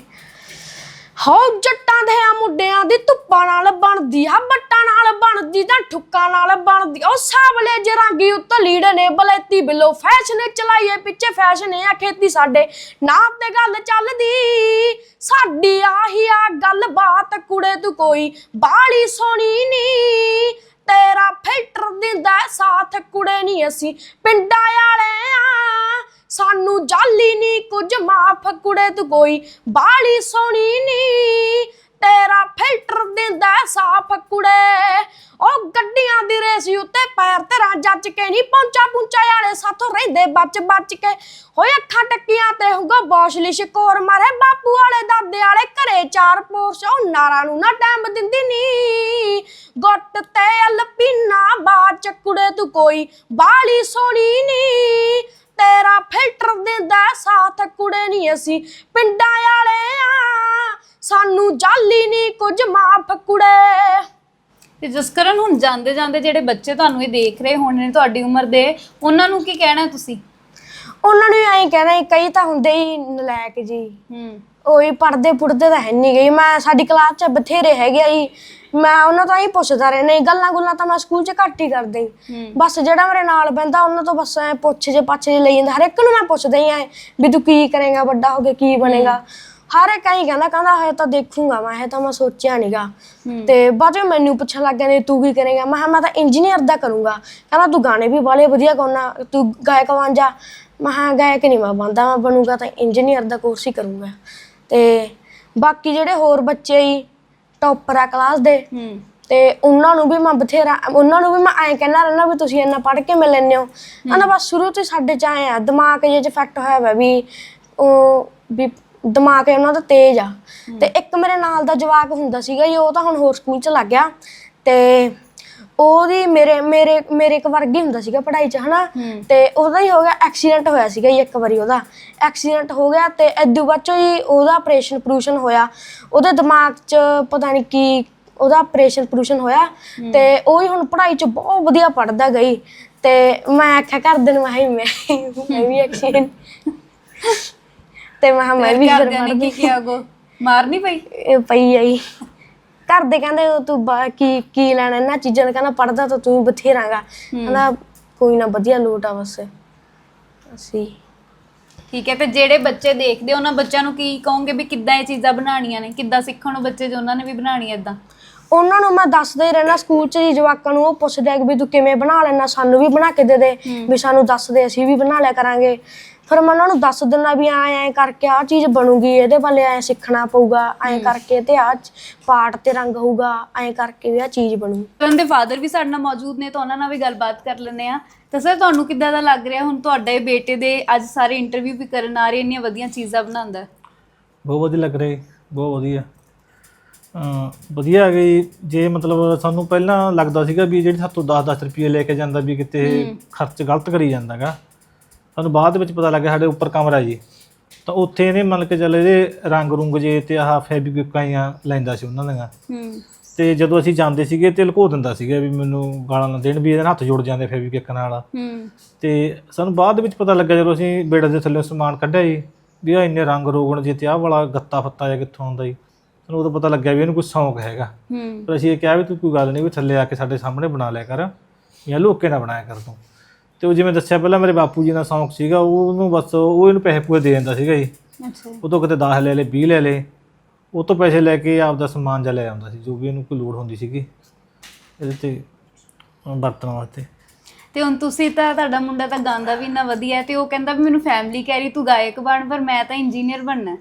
ਹੋ ਜੱਟਾਂ ਦੇ ਆ ਮੁੰਡਿਆਂ ਦੀ ਧੁੱਪਾਂ ਨਾਲ ਬਣਦੀ ਆ, ਬੱਟਾਂ ਨਾਲ ਬਣਦੀ ਤਾਂ ਠੁੱਕਾਂ ਨਾਲ ਬਣਦੀ ਉਹ ਸਾਵਲੇ ਜਰਾਂਗੀ ਉੱਤੇ ਲੀੜ ਨੇ, ਬਲੈਤੀ ਬਿਲੋ, ਫੈਸ਼ਨ ਚਲਾਈਏ ਪਿੱਛੇ ਫੈਸ਼ਨ ਆ ਖੇਤੀ ਸਾਡੇ। ਨਾਮ ਤੇ ਗੱਲ ਚੱਲਦੀ, ਸਾਡੀ ਆਹੀ ਆ ਗੱਲ ਬਾਤ ਕੁੜੇ ਤੂੰ ਕੋਈ ਬਾਲੀ ਸੋਣੀ ਨੀ। ਤੇਰਾ ਫਿਲਟਰ ਦਿੰਦਾ ਸਾਥ, ਕੁੜੇ ਨਹੀਂ ਅਸੀਂ, ਪਿੰਡਾਂ ਵਾਲੇ ਆ ਸਾਨੂੰ ਜਾਲੀ ਨਹੀਂ ਕੁਝ ਮਾਫ ਕੁੜੇ ਤੂੰ ਕੋਈ ਬਾਲੀ ਸੋਣੀ ਨੀ। ਤੇਰਾ ਫਿਲਟਰ ਦਿੰਦਾ ਸਾਫ਼ ਕੁੜੇ। ਉਹ ਗੱਡੀਆਂ ਦੀ ਰੇਸ ਉੱਤੇ ਪੈਰ ਤੇਰਾ ਜੱਜ ਕੇ ਨਹੀਂ ਪਹੁੰਚਾ ਪੁੰਚਾ ਵਾਲੇ ਸਾਥੋਂ ਰਹਿੰਦੇ ਬਚ ਬਚ ਕੇ। ਹੋਏ ਅੱਖਾਂ ਟੱਕੀਆਂ ਤੇ ਹੁਗਾ ਬੌਸ਼ਲੀ ਸ਼ਕੋਰ ਮਾਰੇ ਬਾਪੂ ਵਾਲੇ ਦਾਦੇ ਵਾਲੇ ਘਰੇ ਚਾਰ ਪੋਰਸ਼, ਉਹ ਨਾਰਾਂ ਨੂੰ ਨਾ ਟੈਂਬ ਦਿੰਦੀ ਨੀ। ਗੁੱਟ ਤੇ ਅਲਪੀਨਾ ਬਾਚ ਕੁੜੇ ਤੂੰ ਕੋਈ ਬਾਲੀ ਸੋਣੀ ਨੀ। ਤੇਰਾ ਫਿਲਟਰ ਦਿੰਦਾ ਸਾਥ ਕੁੜੇ ਨਹੀਂ ਅਸੀਂ ਪਿੰਡਾਂ ਵਾਲੇ ਆ। ਸਾਨੂੰ ਜਾਲੀ ਨਹੀਂ ਕੁਝ ਮਾਫ ਕੁੜੇ। ਤੇ ਜਸਕਰਨ ਹੁਣ ਜਾਂਦੇ ਜਾਂਦੇ ਜਿਹੜੇ ਬੱਚੇ ਤੁਹਾਨੂੰ ਇਹ ਦੇਖ ਰਹੇ ਹੋਣੇ ਨੇ ਤੁਹਾਡੀ ਉਮਰ ਦੇ ਉਹਨਾਂ ਨੂੰ ਕੀ ਕਹਿਣਾ ਤੁਸੀਂ? ਉਹਨਾਂ ਨੂੰ ਐਂ ਕਹਿਣਾ ਸੀ, ਕਈ ਤਾਂ ਹੁੰਦੇ ਹੀ ਨਲਾਇਕ ਜੀ। ਹੂੰ। ਉਹੀ ਪੜਦੇ ਪੁੜਦੇ ਤਾਂ ਹੈ ਨਹੀਂ ਗਈ ਮੈਂ ਸਾਡੀ ਕਲਾਸ 'ਚ ਬਥੇਰੇ ਹੈਗੇ ਆ ਜੀ। ਮੈਂ ਉਹਨਾਂ ਤੋਂ ਹੀ ਪੁੱਛਦਾ ਰਹਿੰਦਾ ਜੀ ਗੱਲਾਂ ਗੁੱਲਾਂ ਤਾਂ ਮੈਂ ਸਕੂਲ 'ਚ ਘੱਟ ਹੀ ਕਰਦਾ। ਹੂੰ। ਬਸ ਜਿਹੜਾ ਮੇਰੇ ਨਾਲ ਬੈੰਦਾ ਉਹਨਾਂ ਤੋਂ ਬਸ ਐ ਪੁੱਛ ਜੇ ਪੱਛ ਜੇ ਲਈ ਜਾਂਦਾ ਹਰ ਇੱਕ ਨੂੰ ਮੈਂ ਪੁੱਛਦਾ ਹੀ ਐ ਵੀ ਤੂੰ ਕੀ ਕਰੇਗਾ ਵੱਡਾ ਹੋ ਕੇ ਕੀ ਬਣੇਗਾ। ਹਰ ਇੱਕ ਹੀ ਕਹਿੰਦਾ ਕਹਿੰਦਾ ਹੈ ਤਾਂ ਦੇਖੂੰਗਾ ਮੈਂ ਇਹ ਤਾਂ ਮੈਂ ਸੋਚਿਆ ਨਹੀਂਗਾ। ਤੇ ਬਾਅਦ ਵਿੱਚ ਮੈਨੂੰ ਪੁੱਛਣ ਲੱਗ ਨੇ ਤੂੰ ਕੀ ਕਰੇਗਾ? ਮੈਂ ਕਿਹਾ ਮੈਂ ਤਾਂ ਇੰਜੀਨੀਅਰ ਦਾ ਕਰੂੰਗਾ। ਕਹਿੰਦਾ ਤੂੰ ਗਾਣੇ ਵੀ ਬਾਲੇ ਵਧੀਆ ਗਾਉਣਾ ਤੂੰ ਗਾਇਕ ਬਣ ਜਾ। ਮੈਂ ਕਿਹਾ ਗਾਇਕ ਨਹੀਂ ਮੈਂ ਬਣਦਾ ਮੈਂ ਬਣੂੰਗਾ ਤਾਂ ਇੰਜੀਨੀਅਰ ਦਾ ਕੋਰਸ ਹੀ ਕਰੂੰਗਾ। ਤੇ ਬਾਕੀ ਜਿਹੜੇ ਹੋਰ ਬੱਚੇ ਹੀ ਟੌਪਰ ਆ ਕਲਾਸ ਦੇ। ਹੂੰ। ਤੇ ਉਹਨਾਂ ਨੂੰ ਵੀ ਮੈਂ ਬਥੇਰਾ ਉਹਨਾਂ ਨੂੰ ਵੀ ਮੈਂ ਐਂ ਕਹਿਣਾ ਰਹਿਣਾ ਵੀ ਤੁਸੀਂ ਇੰਨਾ ਪੜ੍ਹ ਕੇ ਮਿਲ ਲੈਂਦੇ ਹੋ। ਬਸ ਸ਼ੁਰੂ ਤੋਂ ਹੀ ਸਾਡੇ ਚ ਆਏ ਆ ਦਿਮਾਗ ਜੇ ਚ ਫੈਕਟ ਹੋਇਆ ਵਾ ਵੀ ਉਹ ਵੀ ਦਿਮਾਗ ਉਹਨਾਂ ਦਾ ਤੇਜ਼ ਆ। ਤੇ ਇੱਕ ਮੇਰੇ ਨਾਲ ਦਾ ਜਵਾਕ ਹੁੰਦਾ ਸੀਗਾ ਜੀ ਉਹ ਤਾਂ ਹੁਣ ਹੋਰ ਸਕੂਲ ਚ ਲੱਗ ਗਿਆ। ਤੇ ਉਹਦੀ ਮੇਰੇ ਮੇਰੇ ਮੇਰੇ ਇੱਕ ਵਰਗੀ ਹੁੰਦਾ ਸੀਗਾ ਪੜ੍ਹਾਈ ਚ ਹਨਾ। ਤੇ ਉਹਦਾ ਹੀ ਹੋ ਗਿਆ ਐਕਸੀਡੈਂਟ ਹੋਇਆ ਸੀਗਾ ਜੀ ਇੱਕ ਵਾਰੀ ਉਹਦਾ। ਐਕਸੀਡੈਂਟ ਹੋ ਗਿਆ ਤੇ ਇਦੋਂ ਬਾਅਦ ਚੋਂ ਹੀ ਉਹਦਾ ਆਪਰੇਸ਼ਨ ਆਪਰੂਸ਼ਨ ਹੋਇਆ। ਉਹਦੇ ਦਿਮਾਗ 'ਚ ਪਤਾ ਨਹੀਂ ਕੀ ਉਹਦਾ ਆਪਰੇਸ਼ਨ ਆਪਰੂਸ਼ਨ ਹੋਇਆ ਤੇ ਉਹ ਹੀ ਹੁਣ ਪੜ੍ਹਾਈ 'ਚ ਬਹੁਤ ਵਧੀਆ ਪੜ੍ਹਦਾ ਗਈ। ਤੇ ਮੈਂ ਆਖਿਆ ਘਰਦੇ ਨੂੰ ਮੈਂ ਕਿਹਾ ਮੈਂ ਮੈਂ ਵੀ ਐਕਸੀਡੈਂਟ ਤੇ ਮੈਂ ਕਿਹਾ ਮੈਂ ਵੀ ਫਿਰ ਘਰਦਿਆਂ ਪੜ੍ਹਦੀ ਕੀ ਕਿਹਾ ਗੋ ਮਾਰ ਨਹੀਂ ਪਈ? ਇਹ ਪਈ ਆਈ ਘਰ ਦੇ ਕਹਿੰਦੇ ਉਹ ਤੂੰ ਬਾ- ਕੀ ਕੀ ਲੈਣਾ ਇਹਨਾਂ ਚੀਜ਼ਾਂ ਦਾ ਕਹਿੰਦਾ ਪੜਦਾ ਤਾਂ ਤੂੰ ਬਥੇਰਾਗਾ। ਕਹਿੰਦਾ ਕੋਈ ਨਾ ਵਧੀਆ ਲੋਟ ਆ ਬਸ। ਅਸੀਂ ਠੀਕ ਹੈ ਤੇ ਜਿਹੜੇ ਬੱਚੇ ਦੇਖਦੇ ਉਹਨਾਂ ਬੱਚਿਆਂ ਨੂੰ ਕੀ ਕਹੋਗੇ ਵੀ ਕਿੱਦਾਂ ਇਹ ਚੀਜ਼ਾਂ ਬਣਾਉਣੀਆਂ ਨੇ? ਕਿੱਦਾਂ ਸਿੱਖਣ ਉਹ ਬੱਚੇ ਜੋ ਉਹਨਾਂ ਨੇ ਵੀ ਬਣਾਉਣੀ ਇਦਾਂ ਉਹਨਾਂ ਨੂੰ ਮੈਂ ਦੱਸਦਾ ਹੀ ਰਹਿਣਾ ਸਕੂਲ 'ਚ ਜੀ ਜਵਾਕਾਂ ਨੂੰ ਉਹ ਪੁੱਛਦੇ ਆ ਕਿ ਵੀ ਤੂੰ ਕਿਵੇਂ ਬਣਾ ਲੈਣਾ ਸਾਨੂੰ ਵੀ ਬਣਾ ਕੇ ਦੇ ਦੇ। ਵੀ ਸਾਨੂੰ ਦੱਸ ਦੇ ਅਸੀਂ ਵੀ ਬਣਾ ਲਿਆ ਕਰਾਂਗੇ। ਫਿਰ ਮੈਂ ਉਹਨਾਂ ਨੂੰ ਦੱਸ ਦਿੰਦਾ ਵੀ ਐਂ ਐਂ ਕਰਕੇ ਆਹ ਚੀਜ਼ ਬਣੂਗੀ ਇਹਦੇ ਵੱਲੇ ਐਂ ਸਿੱਖਣਾ ਪਊਗਾ ਐਂ ਕਰਕੇ ਤੇ ਆਹ ਚ- ਪਾਠ ਤੇ ਰੰਗ ਹੋਊਗਾ ਐਂ ਕਰਕੇ ਵੀ ਆਹ ਚੀਜ਼ ਬਣੂ। ਕਰਨ ਦੇ ਫਾਦਰ ਵੀ ਸਾਡੇ ਨਾਲ ਮੌਜੂਦ ਨੇ ਤਾਂ ਉਹਨਾਂ ਨਾਲ ਵੀ ਗੱਲਬਾਤ ਕਰ ਲੈਂਦੇ ਆ ਤਾਂ ਸਰ ਤੁਹਾਨੂੰ ਕਿੱਦਾਂ ਦਾ ਲੱਗ ਰਿਹਾ? ਹੁਣ ਤੁਹਾਡੇ ਬੇਟੇ ਦੇ ਅੱਜ ਸਾਰੇ ਇੰਟਰਵਿਊ ਵੀ ਕਰਨ ਆ ਰਹੇ ਇੰਨੀਆਂ ਵਧੀਆ ਚੀਜ਼ਾਂ ਬਣਾਉਂਦਾ। ਬਹੁਤ ਵਧੀਆ ਲੱਗ ਰਿਹਾ ਜੀ ਬਹੁਤ ਵਧੀਆ। ਅਮ ਵਧੀਆ ਹੈ ਗਈ ਜੇ ਮਤਲਬ ਸਾਨੂੰ ਪਹਿਲਾਂ ਲੱਗਦਾ ਸੀਗਾ ਵੀ ਜਿਹੜੀ ਸਾਤੋਂ 10-10 ਰੁਪਏ ਲੈ ਕੇ ਜਾਂਦਾ ਵੀ ਕਿਤੇ ਖਰਚ ਗਲਤ ਕਰੀ ਜਾਂਦਾਗਾ ਸਾਨੂੰ ਬਾਅਦ ਵਿੱਚ ਪਤਾ ਲੱਗਿਆ ਸਾਡੇ ਉੱਪਰ ਕਮਰਾ ਜੀ। ਤਾਂ ਉੱਥੇ ਇਹਨੇ ਮੰਨ ਕੇ ਚੱਲ ਇਹਦੇ ਰੰਗ ਰੁੰਗ ਜੇ ਤੇ ਆਹ ਫੈਬਰਿਕਾਂ ਜਾਂ ਲੈਂਦਾ ਸੀ ਉਹਨਾਂ ਦੀਆਂ। ਹੂੰ। ਤੇ ਜਦੋਂ ਅਸੀਂ ਜਾਂਦੇ ਸੀਗੇ ਤੇ ਲੁਕੋ ਦਿੰਦਾ ਸੀਗਾ ਵੀ ਮੈਨੂੰ ਗਾਲਾਂ ਨਾ ਦੇਣ ਵੀ ਇਹਦੇ ਨਾਲ ਹੱਥ ਜੁੜ ਜਾਂਦੇ ਫੈਬਰਿਕ ਨਾਲ। ਹੂੰ। ਤੇ ਸਾਨੂੰ ਬਾਅਦ ਵਿੱਚ ਪਤਾ ਲੱਗਾ ਜਦੋਂ ਅਸੀਂ ਬੇੜ ਦੇ ਥੱਲੇ ਸਮਾਨ ਕੱਢਿਆ ਜੀ ਵੀ ਆ ਇੰਨੇ ਰੰਗ ਰੋਗਣ ਜੇ ਤੇ ਆਹ ਵਾਲਾ ਗੱਤਾ ਫੱਤਾ ਜਾਂ ਕਿੱਥੋਂ ਆਉਂਦਾ ਜੀ। ਸਾਨੂੰ ਉਦੋਂ ਪਤਾ ਲੱਗਿਆ ਵੀ ਇਹਨੂੰ ਕੋਈ ਸ਼ੌਂਕ ਹੈਗਾ। ਹੂੰ। ਪਰ ਅਸੀਂ ਇਹ ਕਿਹਾ ਵੀ ਤੂੰ ਕੋਈ ਗੱਲ ਨਹੀਂ ਵੀ ਥੱਲੇ ਆ ਕੇ ਸਾਡੇ ਸਾਹਮਣੇ ਬਣਾ ਲਿਆ ਕਰ। ਜਾਂ ਲੁੱਕ ਨਾ ਬਣਾਇਆ ਕਰ ਤੂੰ। ਤੇ ਉਹ ਜਿਵੇਂ ਦੱਸਿਆ ਪਹਿਲਾਂ ਮੇਰੇ ਬਾਪੂ ਜੀ ਦਾ ਸ਼ੌਂਕ ਸੀਗਾ ਉਹ ਉਹਨੂੰ ਬਸ ਉਹ ਇਹਨੂੰ ਪੈਸੇ ਪੂਰੇ ਦੇ ਦਿੰਦਾ ਸੀਗਾ ਜੀ। ਅੱਛਾ ਉਹ ਤੋਂ ਕਿਤੇ 10 ਲੈ ਲਏ 20 ਲੈ ਲਏ ਉਹ ਤੋਂ ਪੈਸੇ ਲੈ ਕੇ ਆਪਦਾ ਸਮਾਨ ਜਾ ਲੈ ਆਉਂਦਾ ਸੀ ਜੋ ਵੀ ਇਹਨੂੰ ਕੋਈ ਲੋੜ ਹੁੰਦੀ ਸੀਗੀ ਇਹਦੇ ਤੇ ਵਰਤਣ ਵਾਸਤੇ। ਤੇ ਹੁਣ ਤੁਸੀਂ ਤਾਂ ਤੁਹਾਡਾ ਮੁੰਡਾ ਤਾਂ ਗਾਉਂਦਾ ਵੀ ਇੰਨਾ ਵਧੀਆ ਹੈ ਤੇ ਉਹ ਕਹਿੰਦਾ ਵੀ ਮੈਨੂੰ ਫੈਮਿਲੀ ਕਹਿ ਰਹੀ ਤੂੰ ਗਾਇਕ ਬਣ ਪਰ ਮੈਂ ਤਾਂ ਇੰਜੀਨੀਅਰ ਬਣਨਾ।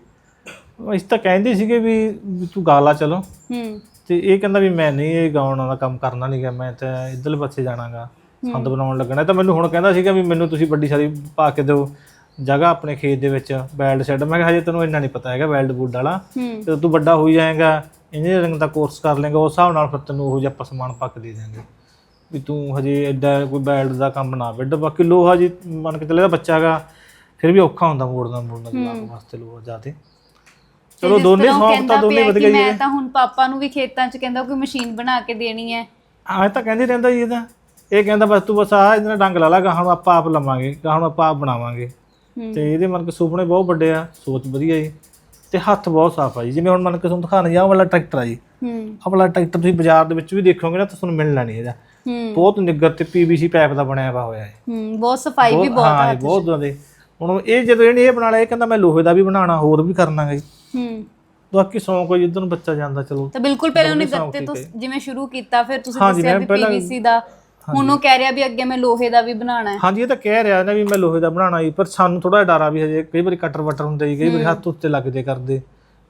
ਅਸੀਂ ਤਾਂ ਕਹਿੰਦੇ ਸੀਗੇ ਵੀ ਵੀ ਤੂੰ ਗਾ ਲਾ ਚਲੋ। ਹੂੰ। ਤੇ ਇਹ ਕਹਿੰਦਾ ਵੀ ਮੈਂ ਨਹੀਂ ਇਹ ਗਾਉਣ ਦਾ ਕੰਮ ਕਰਨਾ ਨਹੀਂਗਾ ਮੈਂ ਤਾਂ ਇੱਧਰਲੇ ਪਾਸੇ ਜਾਣਾਗਾ। ਸੰਦ ਬਣਾਉਣ ਲੱਗਣਾ। ਤਾਂ ਮੈਨੂੰ ਹੁਣ ਕਹਿੰਦਾ ਸੀਗਾ ਵੀ ਮੈਨੂੰ ਤੁਸੀਂ ਵੱਡੀ ਸਾਰੀ ਪਾ ਕੇ ਦਿਓ ਜਗ੍ਹਾ ਆਪਣੇ ਖੇਤ ਦੇ ਵਿੱਚ ਵੈਲਡ ਸ਼ੈੱਡ। ਮੈਂ ਕਿਹਾ ਹਜੇ ਤੈਨੂੰ ਇੰਨਾ ਨਹੀਂ ਪਤਾ ਹੈਗਾ ਵੈਲਡ ਵੁੱਡ ਵਾਲਾ। ਜਦੋਂ ਤੂੰ ਵੱਡਾ ਹੋਈ ਜਾਏਗਾ ਇੰਜੀਨੀਅਰਿੰਗ ਦਾ ਕੋਰਸ ਕਰ ਲੇਗਾ ਉਸ ਹਿਸਾਬ ਨਾਲ ਫਿਰ ਤੈਨੂੰ ਉਹ ਜਿਹਾ ਆਪਾਂ ਸਮਾਨ ਪੱਕ ਦੇ ਦਿਆਂਗੇ। ਵੀ ਤੂੰ ਹਜੇ ਐਡਾ ਕੋਈ ਵੈਲਡ ਦਾ ਕੰਮ ਨਾ ਵਿੱਢ। ਬਾਕੀ ਲੋਹਾ ਜੀ ਮੰਨ ਕੇ ਚੱਲੇ ਦਾ ਬੱਚਾ ਹੈਗਾ ਫਿਰ ਵੀ ਔਖਾ ਹੁੰਦਾ ਮੋੜਨਾ ਮੋੜਨਾ ਜਵਾਬ ਵਾਸਤੇ ਲੋਹਾ ਜਾਤੇ ਤੇ ਚਲੋ ਦੋਨੇ ਸ਼ੌਂਕ ਤਾਂ ਦੋਨੇ ਕਿ ਜੀ। ਮੈਂ ਤਾਂ ਹੁਣ ਪਾਪਾ ਨੂੰ ਵੀ ਖੇਤਾਂ 'ਚ ਕਹਿੰਦਾ ਕੋਈ ਮਸ਼ੀਨ ਬਣਾ ਕੇ ਦੇਣੀ ਹੈ। ਹਾਂ ਇਹ ਤਾਂ ਕਹਿੰਦੇ ਰਹਿੰਦਾ ਜੀ ਇਹਦਾ। ਇਹ ਕਹਿੰਦਾ ਬਸ ਤੂੰ ਬਸ ਆ ਇਹਦੇ ਨਾਲ ਡੰਗ ਲਾ ਲਾ ਗਾਹਾਂ ਨੂੰ ਆਪਾਂ ਆਪ ਲਵਾਂਗੇ ਗਾਹਾਂ ਨੂੰ ਆਪਾਂ ਆਪ ਬਣਾਵਾਂਗੇ। ਤੇ ਇਹਦੇ ਮਨ ਕੇ ਸੁਪਨੇ ਬਹੁਤ ਵੱਡੇ ਆ ਸੋਚ ਵਧੀਆ ਜੀ। ਤੇ ਹੱਥ ਬਹੁਤ ਸਾਫ਼ ਆ ਜੀ। ਜਿਵੇਂ ਹੁਣ ਮਨ ਕੇ ਤੁਹਾਨੂੰ ਦਿਖਾਣ ਜਾ ਵਾਲਾ ਟਰੈਕਟਰ ਆ ਜੀ। ਹੂੰ। ਆਹ ਵਾਲਾ ਟਰੈਕਟਰ ਤੁਸੀਂ ਬਾਜ਼ਾਰ ਦੇ ਵਿੱਚ ਵੀ ਦੇਖੋਗੇ ਨਾ ਤਾਂ ਤੁਹਾਨੂੰ ਮਿਲਣਾ ਨਹੀਂ ਇਹਦਾ। ਬਹੁਤ ਨਿੱਗਰ ਤੇ ਪੀਵੀਸੀ ਪਾਈਪ ਦਾ ਬਣਿਆ ਵਾ ਹੋਇਆ ਹੈ। ਹੂੰ ਬਹੁਤ ਸਫ਼ਾਈ ਵੀ ਬਹੁਤ ਆ ਬਹੁਤ ਜ਼ਿਆਦਾ। ਹੁਣ ਇਹ ਜਦੋਂ ਇਹਨੇ ਇਹ ਬਣਾ ਲਿਆ ਇਹ ਕਹਿੰਦਾ ਮੈਂ ਲੋਹੇ ਦਾ ਵੀ ਬਣਾਉਣਾ ਹੋਰ ਵੀ ਕਰਨਾ ਜੀ। ਹੂੰ। ਬਾਕੀ ਸ਼ੌਂਕ ਜਿੱਦਨ ਬੱਚਾ ਜਾਂਦਾ ਚਲੋ। ਤਾਂ ਬਿਲਕੁਲ ਪਹਿਲਾਂ ਉਹਨੇ ਗੱਤੇ ਤੋਂ ਜਿਵੇਂ ਸ਼ੁਰੂ ਕੀਤਾ ਫਿਰ ਤੁਸੀਂ ਦੱਸਿਆ ਵੀ ਪੀਵੀਸੀ ਦਾ ਹੁਣ ਉਹ ਕਹਿ ਰਿਹਾ ਵੀ ਅੱਗੇ ਮੈਂ ਲੋਹੇ ਦਾ ਵੀ ਬਣਾਉਣਾ ਹੈ। ਹਾਂਜੀ ਇਹ ਤਾਂ ਕਹਿ ਰਿਹਾ ਨਾ ਵੀ ਮੈਂ ਲੋਹੇ ਦਾ ਬਣਾਉਣਾ ਜੀ ਪਰ ਸਾਨੂੰ ਥੋੜਾ ਡਰ ਆ ਵੀ ਹਜੇ ਕਈ ਵਾਰੀ ਕਟਰ ਵਟਰ ਹੁੰਦੇ ਜੀ ਕਈ ਵਾਰੀ ਹੱਥ ਉੱਤੇ ਲੱਗਦੇ ਕਰਦੇ।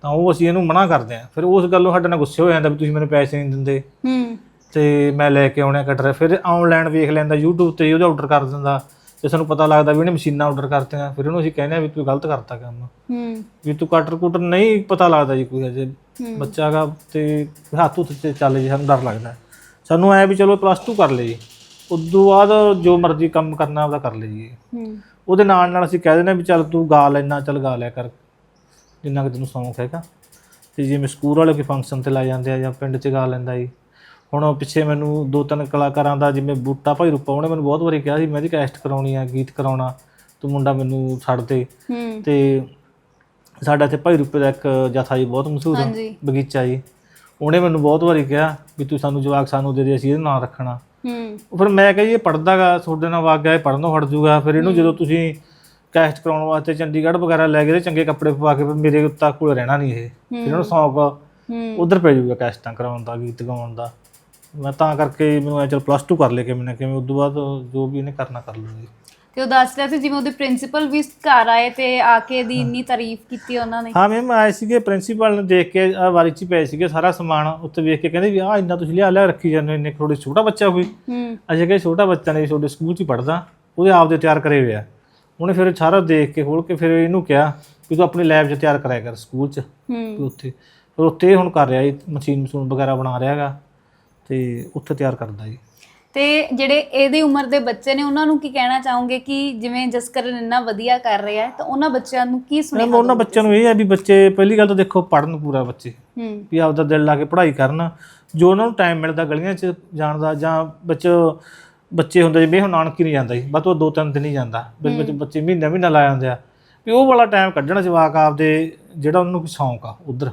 ਤਾਂ ਉਹ ਅਸੀਂ ਇਹਨੂੰ ਮਨਾ ਕਰਦੇ ਆ ਫਿਰ ਉਸ ਗੱਲੋਂ ਸਾਡੇ ਨਾਲ ਗੁੱਸੇ ਹੋ ਜਾਂਦਾ ਵੀ ਤੁਸੀਂ ਮੈਨੂੰ ਪੈਸੇ ਨਹੀਂ ਦਿੰਦੇ। ਹੂੰ। ਤੇ ਮੈਂ ਲੈ ਕੇ ਆਉਣਾ ਕਟਰ। ਫਿਰ ਆਨਲਾਈਨ ਵੇਖ ਲੈਂਦਾ YouTube ਤੇ ਉਹਦਾ ਆਰਡਰ ਕਰ ਦਿੰਦਾ। ਤੇ ਸਾਨੂੰ ਪਤਾ ਲੱਗਦਾ ਵੀ ਇਹਨੇ ਮਸ਼ੀਨਾਂ ਆਰਡਰ ਕਰਤੀਆਂ। ਫਿਰ ਉਹਨੂੰ ਅਸੀਂ ਕਹਿੰਦੇ ਆ ਵੀ ਤੂੰ ਗਲਤ ਕਰਤਾ ਕੰਮ। ਹੂੰ। ਵੀ ਤੂੰ ਕਟਰ ਕੁਟਰ ਨਹੀਂ ਪਤਾ ਲੱਗਦਾ ਜੀ ਕੋਈ ਹਜੇ। ਹੂੰ। ਬੱਚਾ ਤੇ ਹੱਥ ਉੱਤੇ ਚੱਲ ਜੀ ਸਾਨੂੰ ਡਰ ਲੱਗਦਾ। ਸਾਨੂੰ ਐ ਵੀ ਚਲੋ ਪਲੱਸ 2 ਕਰ ਲਈ ਉਦੋਂ ਬਾਅਦ ਜੋ ਮਰਜ਼ੀ ਕੰਮ ਕਰਨਾ ਉਹਦਾ ਕਰ ਲਈ ਜੀ ਹੂੰ। ਉਹਦੇ ਨਾਲ ਨਾਲ ਅਸੀਂ ਕਹਿ ਦਿੰਦੇ ਹਾਂ ਵੀ ਚੱਲ ਤੂੰ ਗਾ ਲੈਣਾ ਚੱਲ ਗਾ ਲਿਆ ਕਰ। ਜਿੰਨਾ ਕਿ ਤੈਨੂੰ ਸ਼ੌਂਕ ਹੈਗਾ। ਤੇ ਜਿਵੇਂ ਸਕੂਲ ਵਾਲੇ ਕੋਈ ਫੰਕਸ਼ਨ ਤੇ ਲਾ ਜਾਂਦੇ ਆ ਜਾਂ ਪਿੰਡ 'ਚ ਗਾ ਲੈਂਦਾ ਜੀ। ਹੁਣ ਉਹ ਪਿੱਛੇ ਮੈਨੂੰ ਦੋ ਤਿੰਨ ਕਲਾਕਾਰਾਂ ਦਾ ਜਿਵੇਂ ਬੂਟਾ ਭਾਈ ਰੂਪਾ ਉਹਨੇ ਮੈਨੂੰ ਬਹੁਤ ਵਾਰੀ ਕਿਹਾ ਸੀ ਮੈਂ ਇਹਦੀ ਕੈਸਟ ਕਰਾਉਣੀ ਆ ਗੀਤ ਕਰਾਉਣਾ ਤੂੰ ਮੁੰਡਾ ਮੈਨੂੰ ਛੱਡ ਦੇ। ਹੂੰ। ਤੇ ਸਾਡਾ ਇੱਥੇ ਭਾਈ ਰੂਪੇ ਦਾ ਇੱਕ ਜਥਾ ਜੀ ਬਹੁਤ ਮਸ਼ਹੂਰ ਆ ਹਾਂਜੀ। ਬਗੀਚਾ ਜੀ। ਉਹਨੇ ਮੈਨੂੰ ਬਹੁਤ ਵਾਰੀ ਕਿਹਾ ਵੀ ਤੂੰ ਸਾਨੂੰ ਜਵਾਕ ਸਾਨੂੰ ਦੇ ਦੇ ਅਸੀਂ ਇਹਦਾ ਨਾਂ ਰੱਖਣਾ। ਹੂੰ ਫਿਰ ਮੈਂ ਕਹੀ ਇਹ ਪੜਦਾਗਾ ਤੁਹਾਡੇ ਨਾਲ ਵਗ ਗਿਆ ਇਹ ਪੜਨੋਂ ਹਟ ਜੂਗਾ ਫਿਰ ਇਹਨੂੰ ਜਦੋਂ ਤੁਸੀਂ ਕੈਸਟ ਕਰਾਉਣ ਵਾਸਤੇ ਚੰਡੀਗੜ੍ਹ ਵਗੈਰਾ ਲੈ ਗਏ ਤੇ ਚੰਗੇ ਕੱਪੜੇ ਪਵਾ ਕੇ ਫਿਰ ਮੇਰੇ ਉੱਤਾ ਕੋਲ ਰਹਿਣਾ ਨਹੀਂ ਇਹ। ਫਿਰ ਇਹਨੂੰ ਸ਼ੌਂਕ ਉਧਰ ਪੈ ਜਾਊਗਾ ਕੈਸਟਾਂ ਕਰਾਉਣ ਦਾ ਗੀਤ ਗਾਉਣ ਦਾ। ਮੈਂ ਤਾਂ ਕਰਕੇ ਮੈਨੂੰ ਐ ਚਲ ਪਲੱਸ 2 ਕਰ ਲੈ ਕੇ ਮੈਨੇ ਕਿਵੇਂ ਉਦੋਂ ਬਾਅਦ ਜੋ ਵੀ ਇਹਨੇ ਕਰਨਾ ਕਰ ਲੂਗੀ ਤੇ ਉਹ ਦੱਸ ਰਿਹਾ ਸੀ ਜਿਵੇਂ ਉਹਦੇ ਪ੍ਰਿੰਸੀਪਲ ਵੀ ਘਰ ਆਏ ਤੇ ਆ ਕੇ ਦੀ ਇੰਨੀ ਤਾਰੀਫ ਕੀਤੀ ਉਹਨਾਂ ਨੇ। ਹਾਂ ਮੈਮ ਆਏ ਸੀਗੇ ਪ੍ਰਿੰਸੀਪਲ ਨੂੰ ਦੇਖ ਕੇ ਆ ਵਾਰੀ ਚ ਹੀ ਪਏ ਸੀਗੇ ਸਾਰਾ ਸਮਾਨ ਉੱਤੇ ਵੇਖ ਕੇ ਕਹਿੰਦੇ ਵੀ ਆ ਇੰਨਾ ਤੁਸੀਂ ਲਿਆ ਲਿਆ ਰੱਖੀ ਜਾਂਦੇ ਹੋ, ਇੰਨੇ ਥੋੜੇ ਛੋਟਾ ਬੱਚਾ ਕੋਈ। ਹੂੰ। ਅਜੇ ਕਿ ਛੋਟਾ ਬੱਚਾ ਨਹੀਂ ਤੁਹਾਡੇ ਸਕੂਲ 'ਚ ਹੀ ਪੜਦਾ ਉਹਦੇ ਆਪ ਦੇ ਤਿਆਰ ਕਰੇ ਹੋਏ ਆ ਉਹਨੇ ਫਿਰ ਸਾਰਾ ਦੇਖ ਕੇ ਖੋਲ ਕੇ ਫਿਰ ਇਹਨੂੰ ਕਿਹਾ ਵੀ ਤੂੰ ਆਪਣੀ ਲੈਬ 'ਚ ਤਿਆਰ ਕਰਾਇਆ ਕਰ ਸਕੂਲ 'ਚ ਵੀ ਹੂੰ ਉੱਥੇ। ਫਿਰ ਉੱਥੇ ਇਹ ਹੁਣ ਕਰ ਰਿਹਾ ਜੀ ਮਸ਼ੀਨ ਮਸ਼ੂਨ ਵਗੈਰਾ ਬਣਾ ਰਿਹਾ ਹੈਗਾ ਤੇ ਉੱਥੇ ਤਿਆਰ ਕਰਦਾ ਜੀ। ਤੇ ਜਿਹੜੇ ਇਹਦੀ ਉਮਰ ਦੇ ਬੱਚੇ ਨੇ ਉਹਨਾਂ ਨੂੰ ਕੀ ਕਹਿਣਾ ਚਾਹੋਗੇ ਕਿ ਜਿਵੇਂ ਜਸਕਰਨ ਇੰਨਾ ਵਧੀਆ ਕਰ ਰਿਹਾ ਹੈ ਤਾਂ ਉਹਨਾਂ ਬੱਚਿਆਂ ਨੂੰ ਕੀ ਮੈਂ ਸੁਣੇਗਾ ਉਹਨਾਂ ਬੱਚਿਆਂ ਨੂੰ ਇਹ ਹੈ ਵੀ ਬੱਚੇ ਪਹਿਲੀ ਗੱਲ ਤਾਂ ਦੇਖੋ ਪੜਨ ਪੂਰਾ ਬੱਚੇ। ਵੀ ਆਪਦਾ ਦਿਲ ਲਾ ਕੇ ਪੜ੍ਹਾਈ ਕਰਨ। ਜੋ ਉਹਨਾਂ ਨੂੰ ਟਾਈਮ ਮਿਲਦਾ ਗਲੀਆਂ 'ਚ ਜਾਣ ਦਾ ਜਾਂ ਬੱਚੇ ਬੱਚੇ ਹੁੰਦੇ ਜਿਵੇਂ ਹੁਣ ਨਾਨਕੀ ਨਹੀਂ ਜਾਂਦਾ ਜੀ ਬਸ ਉਹ ਦੋ ਤਿੰਨ ਦਿਨ ਹੀ ਜਾਂਦਾ। ਵਿੱਚ ਵਿੱਚ ਬੱਚੇ ਮਹੀਨਾ ਮਹੀਨਾ ਲਾ ਜਾਂਦੇ ਆ। ਵੀ ਉਹ ਵਾਲਾ ਟਾਈਮ ਕੱਢਣਾ ਜਵਾਕ ਆਪਦੇ ਜਿਹੜਾ ਉਹਨੂੰ ਕੋਈ ਸ਼ੌਂਕ ਆ ਉਧਰ।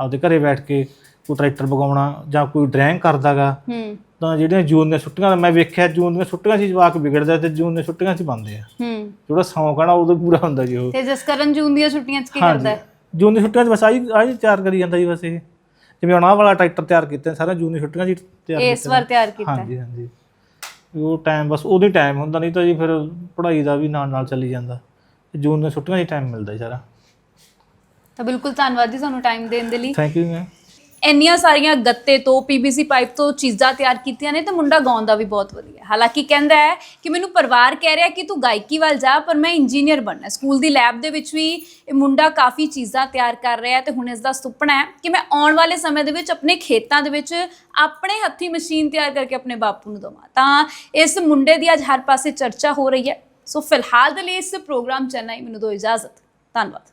ਆਪਦੇ ਘਰੇ ਬੈਠ ਕੇ ਕੋਈ ਟਰੈਕਟਰ ਬਗਾਉਣਾ ਜਾਂ ਕੋਈ ਡਰਾਇੰਗ ਕਰਦਾਗਾ ਹੂੰ। ਤਾਂ ਜਿਹੜੀਆਂ ਜੂਨ ਦੀਆਂ ਛੁੱਟੀਆਂ ਮੈਂ ਵੇਖਿਆ ਜੂਨ ਦੀਆਂ ਛੁੱਟੀਆਂ 'ਚ ਜਵਾਕ ਵਿਗੜਦਾ ਤੇ ਜੂਨ ਦੀਆਂ ਛੁੱਟੀਆਂ 'ਚ ਬੰਦੇ ਆ। ਹੂੰ। ਜਿਹੜਾ ਸ਼ੌਂਕ ਆ ਨਾ ਉਦੋਂ ਪੂਰਾ ਹੁੰਦਾ ਜੀ ਉਹ। ਤੇ ਜਸਕਰਨ ਜੂਨ ਦੀਆਂ ਛੁੱਟੀਆਂ 'ਚ ਕੀ ਕਰਦਾ ਹੈ? ਜੂਨ ਦੀ ਛੁੱਟੀਆਂ 'ਚ ਬਸ ਆਹੀ ਆਹੀ ਤਿਆਰ ਕਰੀ ਜਾਂਦਾ ਜੀ ਬਸ ਇਹ। ਜਿਵੇਂ ਹੁਣ ਆਹ ਵਾਲਾ ਟਰੈਕਟਰ ਤਿਆਰ ਕੀਤਾ ਸਾਰਾ ਜੂਨ ਦੀ ਛੁੱਟੀਆਂ 'ਚ ਹੀ ਤਿਆਰ ਇਸ ਵਾਰ ਤਿਆਰ ਕੀਤਾ। ਹਾਂਜੀ ਹਾਂਜੀ। ਉਹ ਟਾਈਮ ਬਸ ਉਹਦੀ ਟਾਈਮ ਹੁੰਦਾ ਨਹੀਂ ਤਾਂ ਜੀ ਫਿਰ ਪੜ੍ਹਾਈ ਦਾ ਵੀ ਨਾਲ ਨਾਲ ਚੱਲੀ ਜਾਂਦਾ। ਜੂਨ ਦੀਆਂ ਛੁੱਟੀਆਂ 'ਚ ਟਾਈਮ ਮਿਲਦਾ ਜੀ ਸਾਰਾ। ਤਾਂ ਬਿਲਕੁਲ ਧੰਨਵਾਦ ਜੀ ਤੁਹਾਨੂੰ ਟਾਈਮ ਦੇਣ ਦੇ ਲਈ। ਥੈਂਕ ਯੂ ਮੈਮ ਇੰਨੀਆਂ ਸਾਰੀਆਂ ਗੱਤੇ ਤੋਂ ਪੀਬੀਸੀ ਪਾਈਪ ਤੋਂ ਚੀਜ਼ਾਂ ਤਿਆਰ ਕੀਤੀਆਂ ਨੇ ਤੇ ਮੁੰਡਾ ਗਾਉਣ ਦਾ ਵੀ ਬਹੁਤ ਵਧੀਆ ਹਾਲਾਂਕਿ ਕਹਿੰਦਾ ਹੈ ਕਿ ਮੈਨੂੰ ਪਰਿਵਾਰ ਕਹਿ ਰਿਹਾ ਕਿ ਤੂੰ ਗਾਇਕੀ ਵੱਲ ਜਾ, ਪਰ ਮੈਂ ਇੰਜੀਨੀਅਰ ਬਣਨਾ ਸਕੂਲ ਦੀ ਲੈਬ ਦੇ ਵਿੱਚ ਵੀ ਇਹ ਮੁੰਡਾ ਕਾਫੀ ਚੀਜ਼ਾਂ ਤਿਆਰ ਕਰ ਰਿਹਾ ਹੈ ਤੇ ਹੁਣ ਇਸ ਦਾ ਸੁਪਨਾ ਹੈ ਕਿ ਮੈਂ ਆਉਣ ਵਾਲੇ ਸਮੇਂ ਦੇ ਵਿੱਚ ਆਪਣੇ ਖੇਤਾਂ ਦੇ ਵਿੱਚ ਆਪਣੇ ਹੱਥੀ ਮਸ਼ੀਨ ਤਿਆਰ ਕਰਕੇ ਆਪਣੇ ਬਾਪੂ ਨੂੰ ਦਵਾਂ। ਤਾਂ ਇਸ ਮੁੰਡੇ ਦੀ ਅੱਜ ਹਰ ਪਾਸੇ ਚਰਚਾ ਹੋ ਰਹੀ ਹੈ। ਸੋ ਫਿਲਹਾਲ ਦੇ ਲਈ ਇਸ ਪ੍ਰੋਗਰਾਮ ਚੈਨਲ ਮੈਨੂੰ ਦੋ ਇਜਾਜ਼ਤ। ਧੰਨਵਾਦ।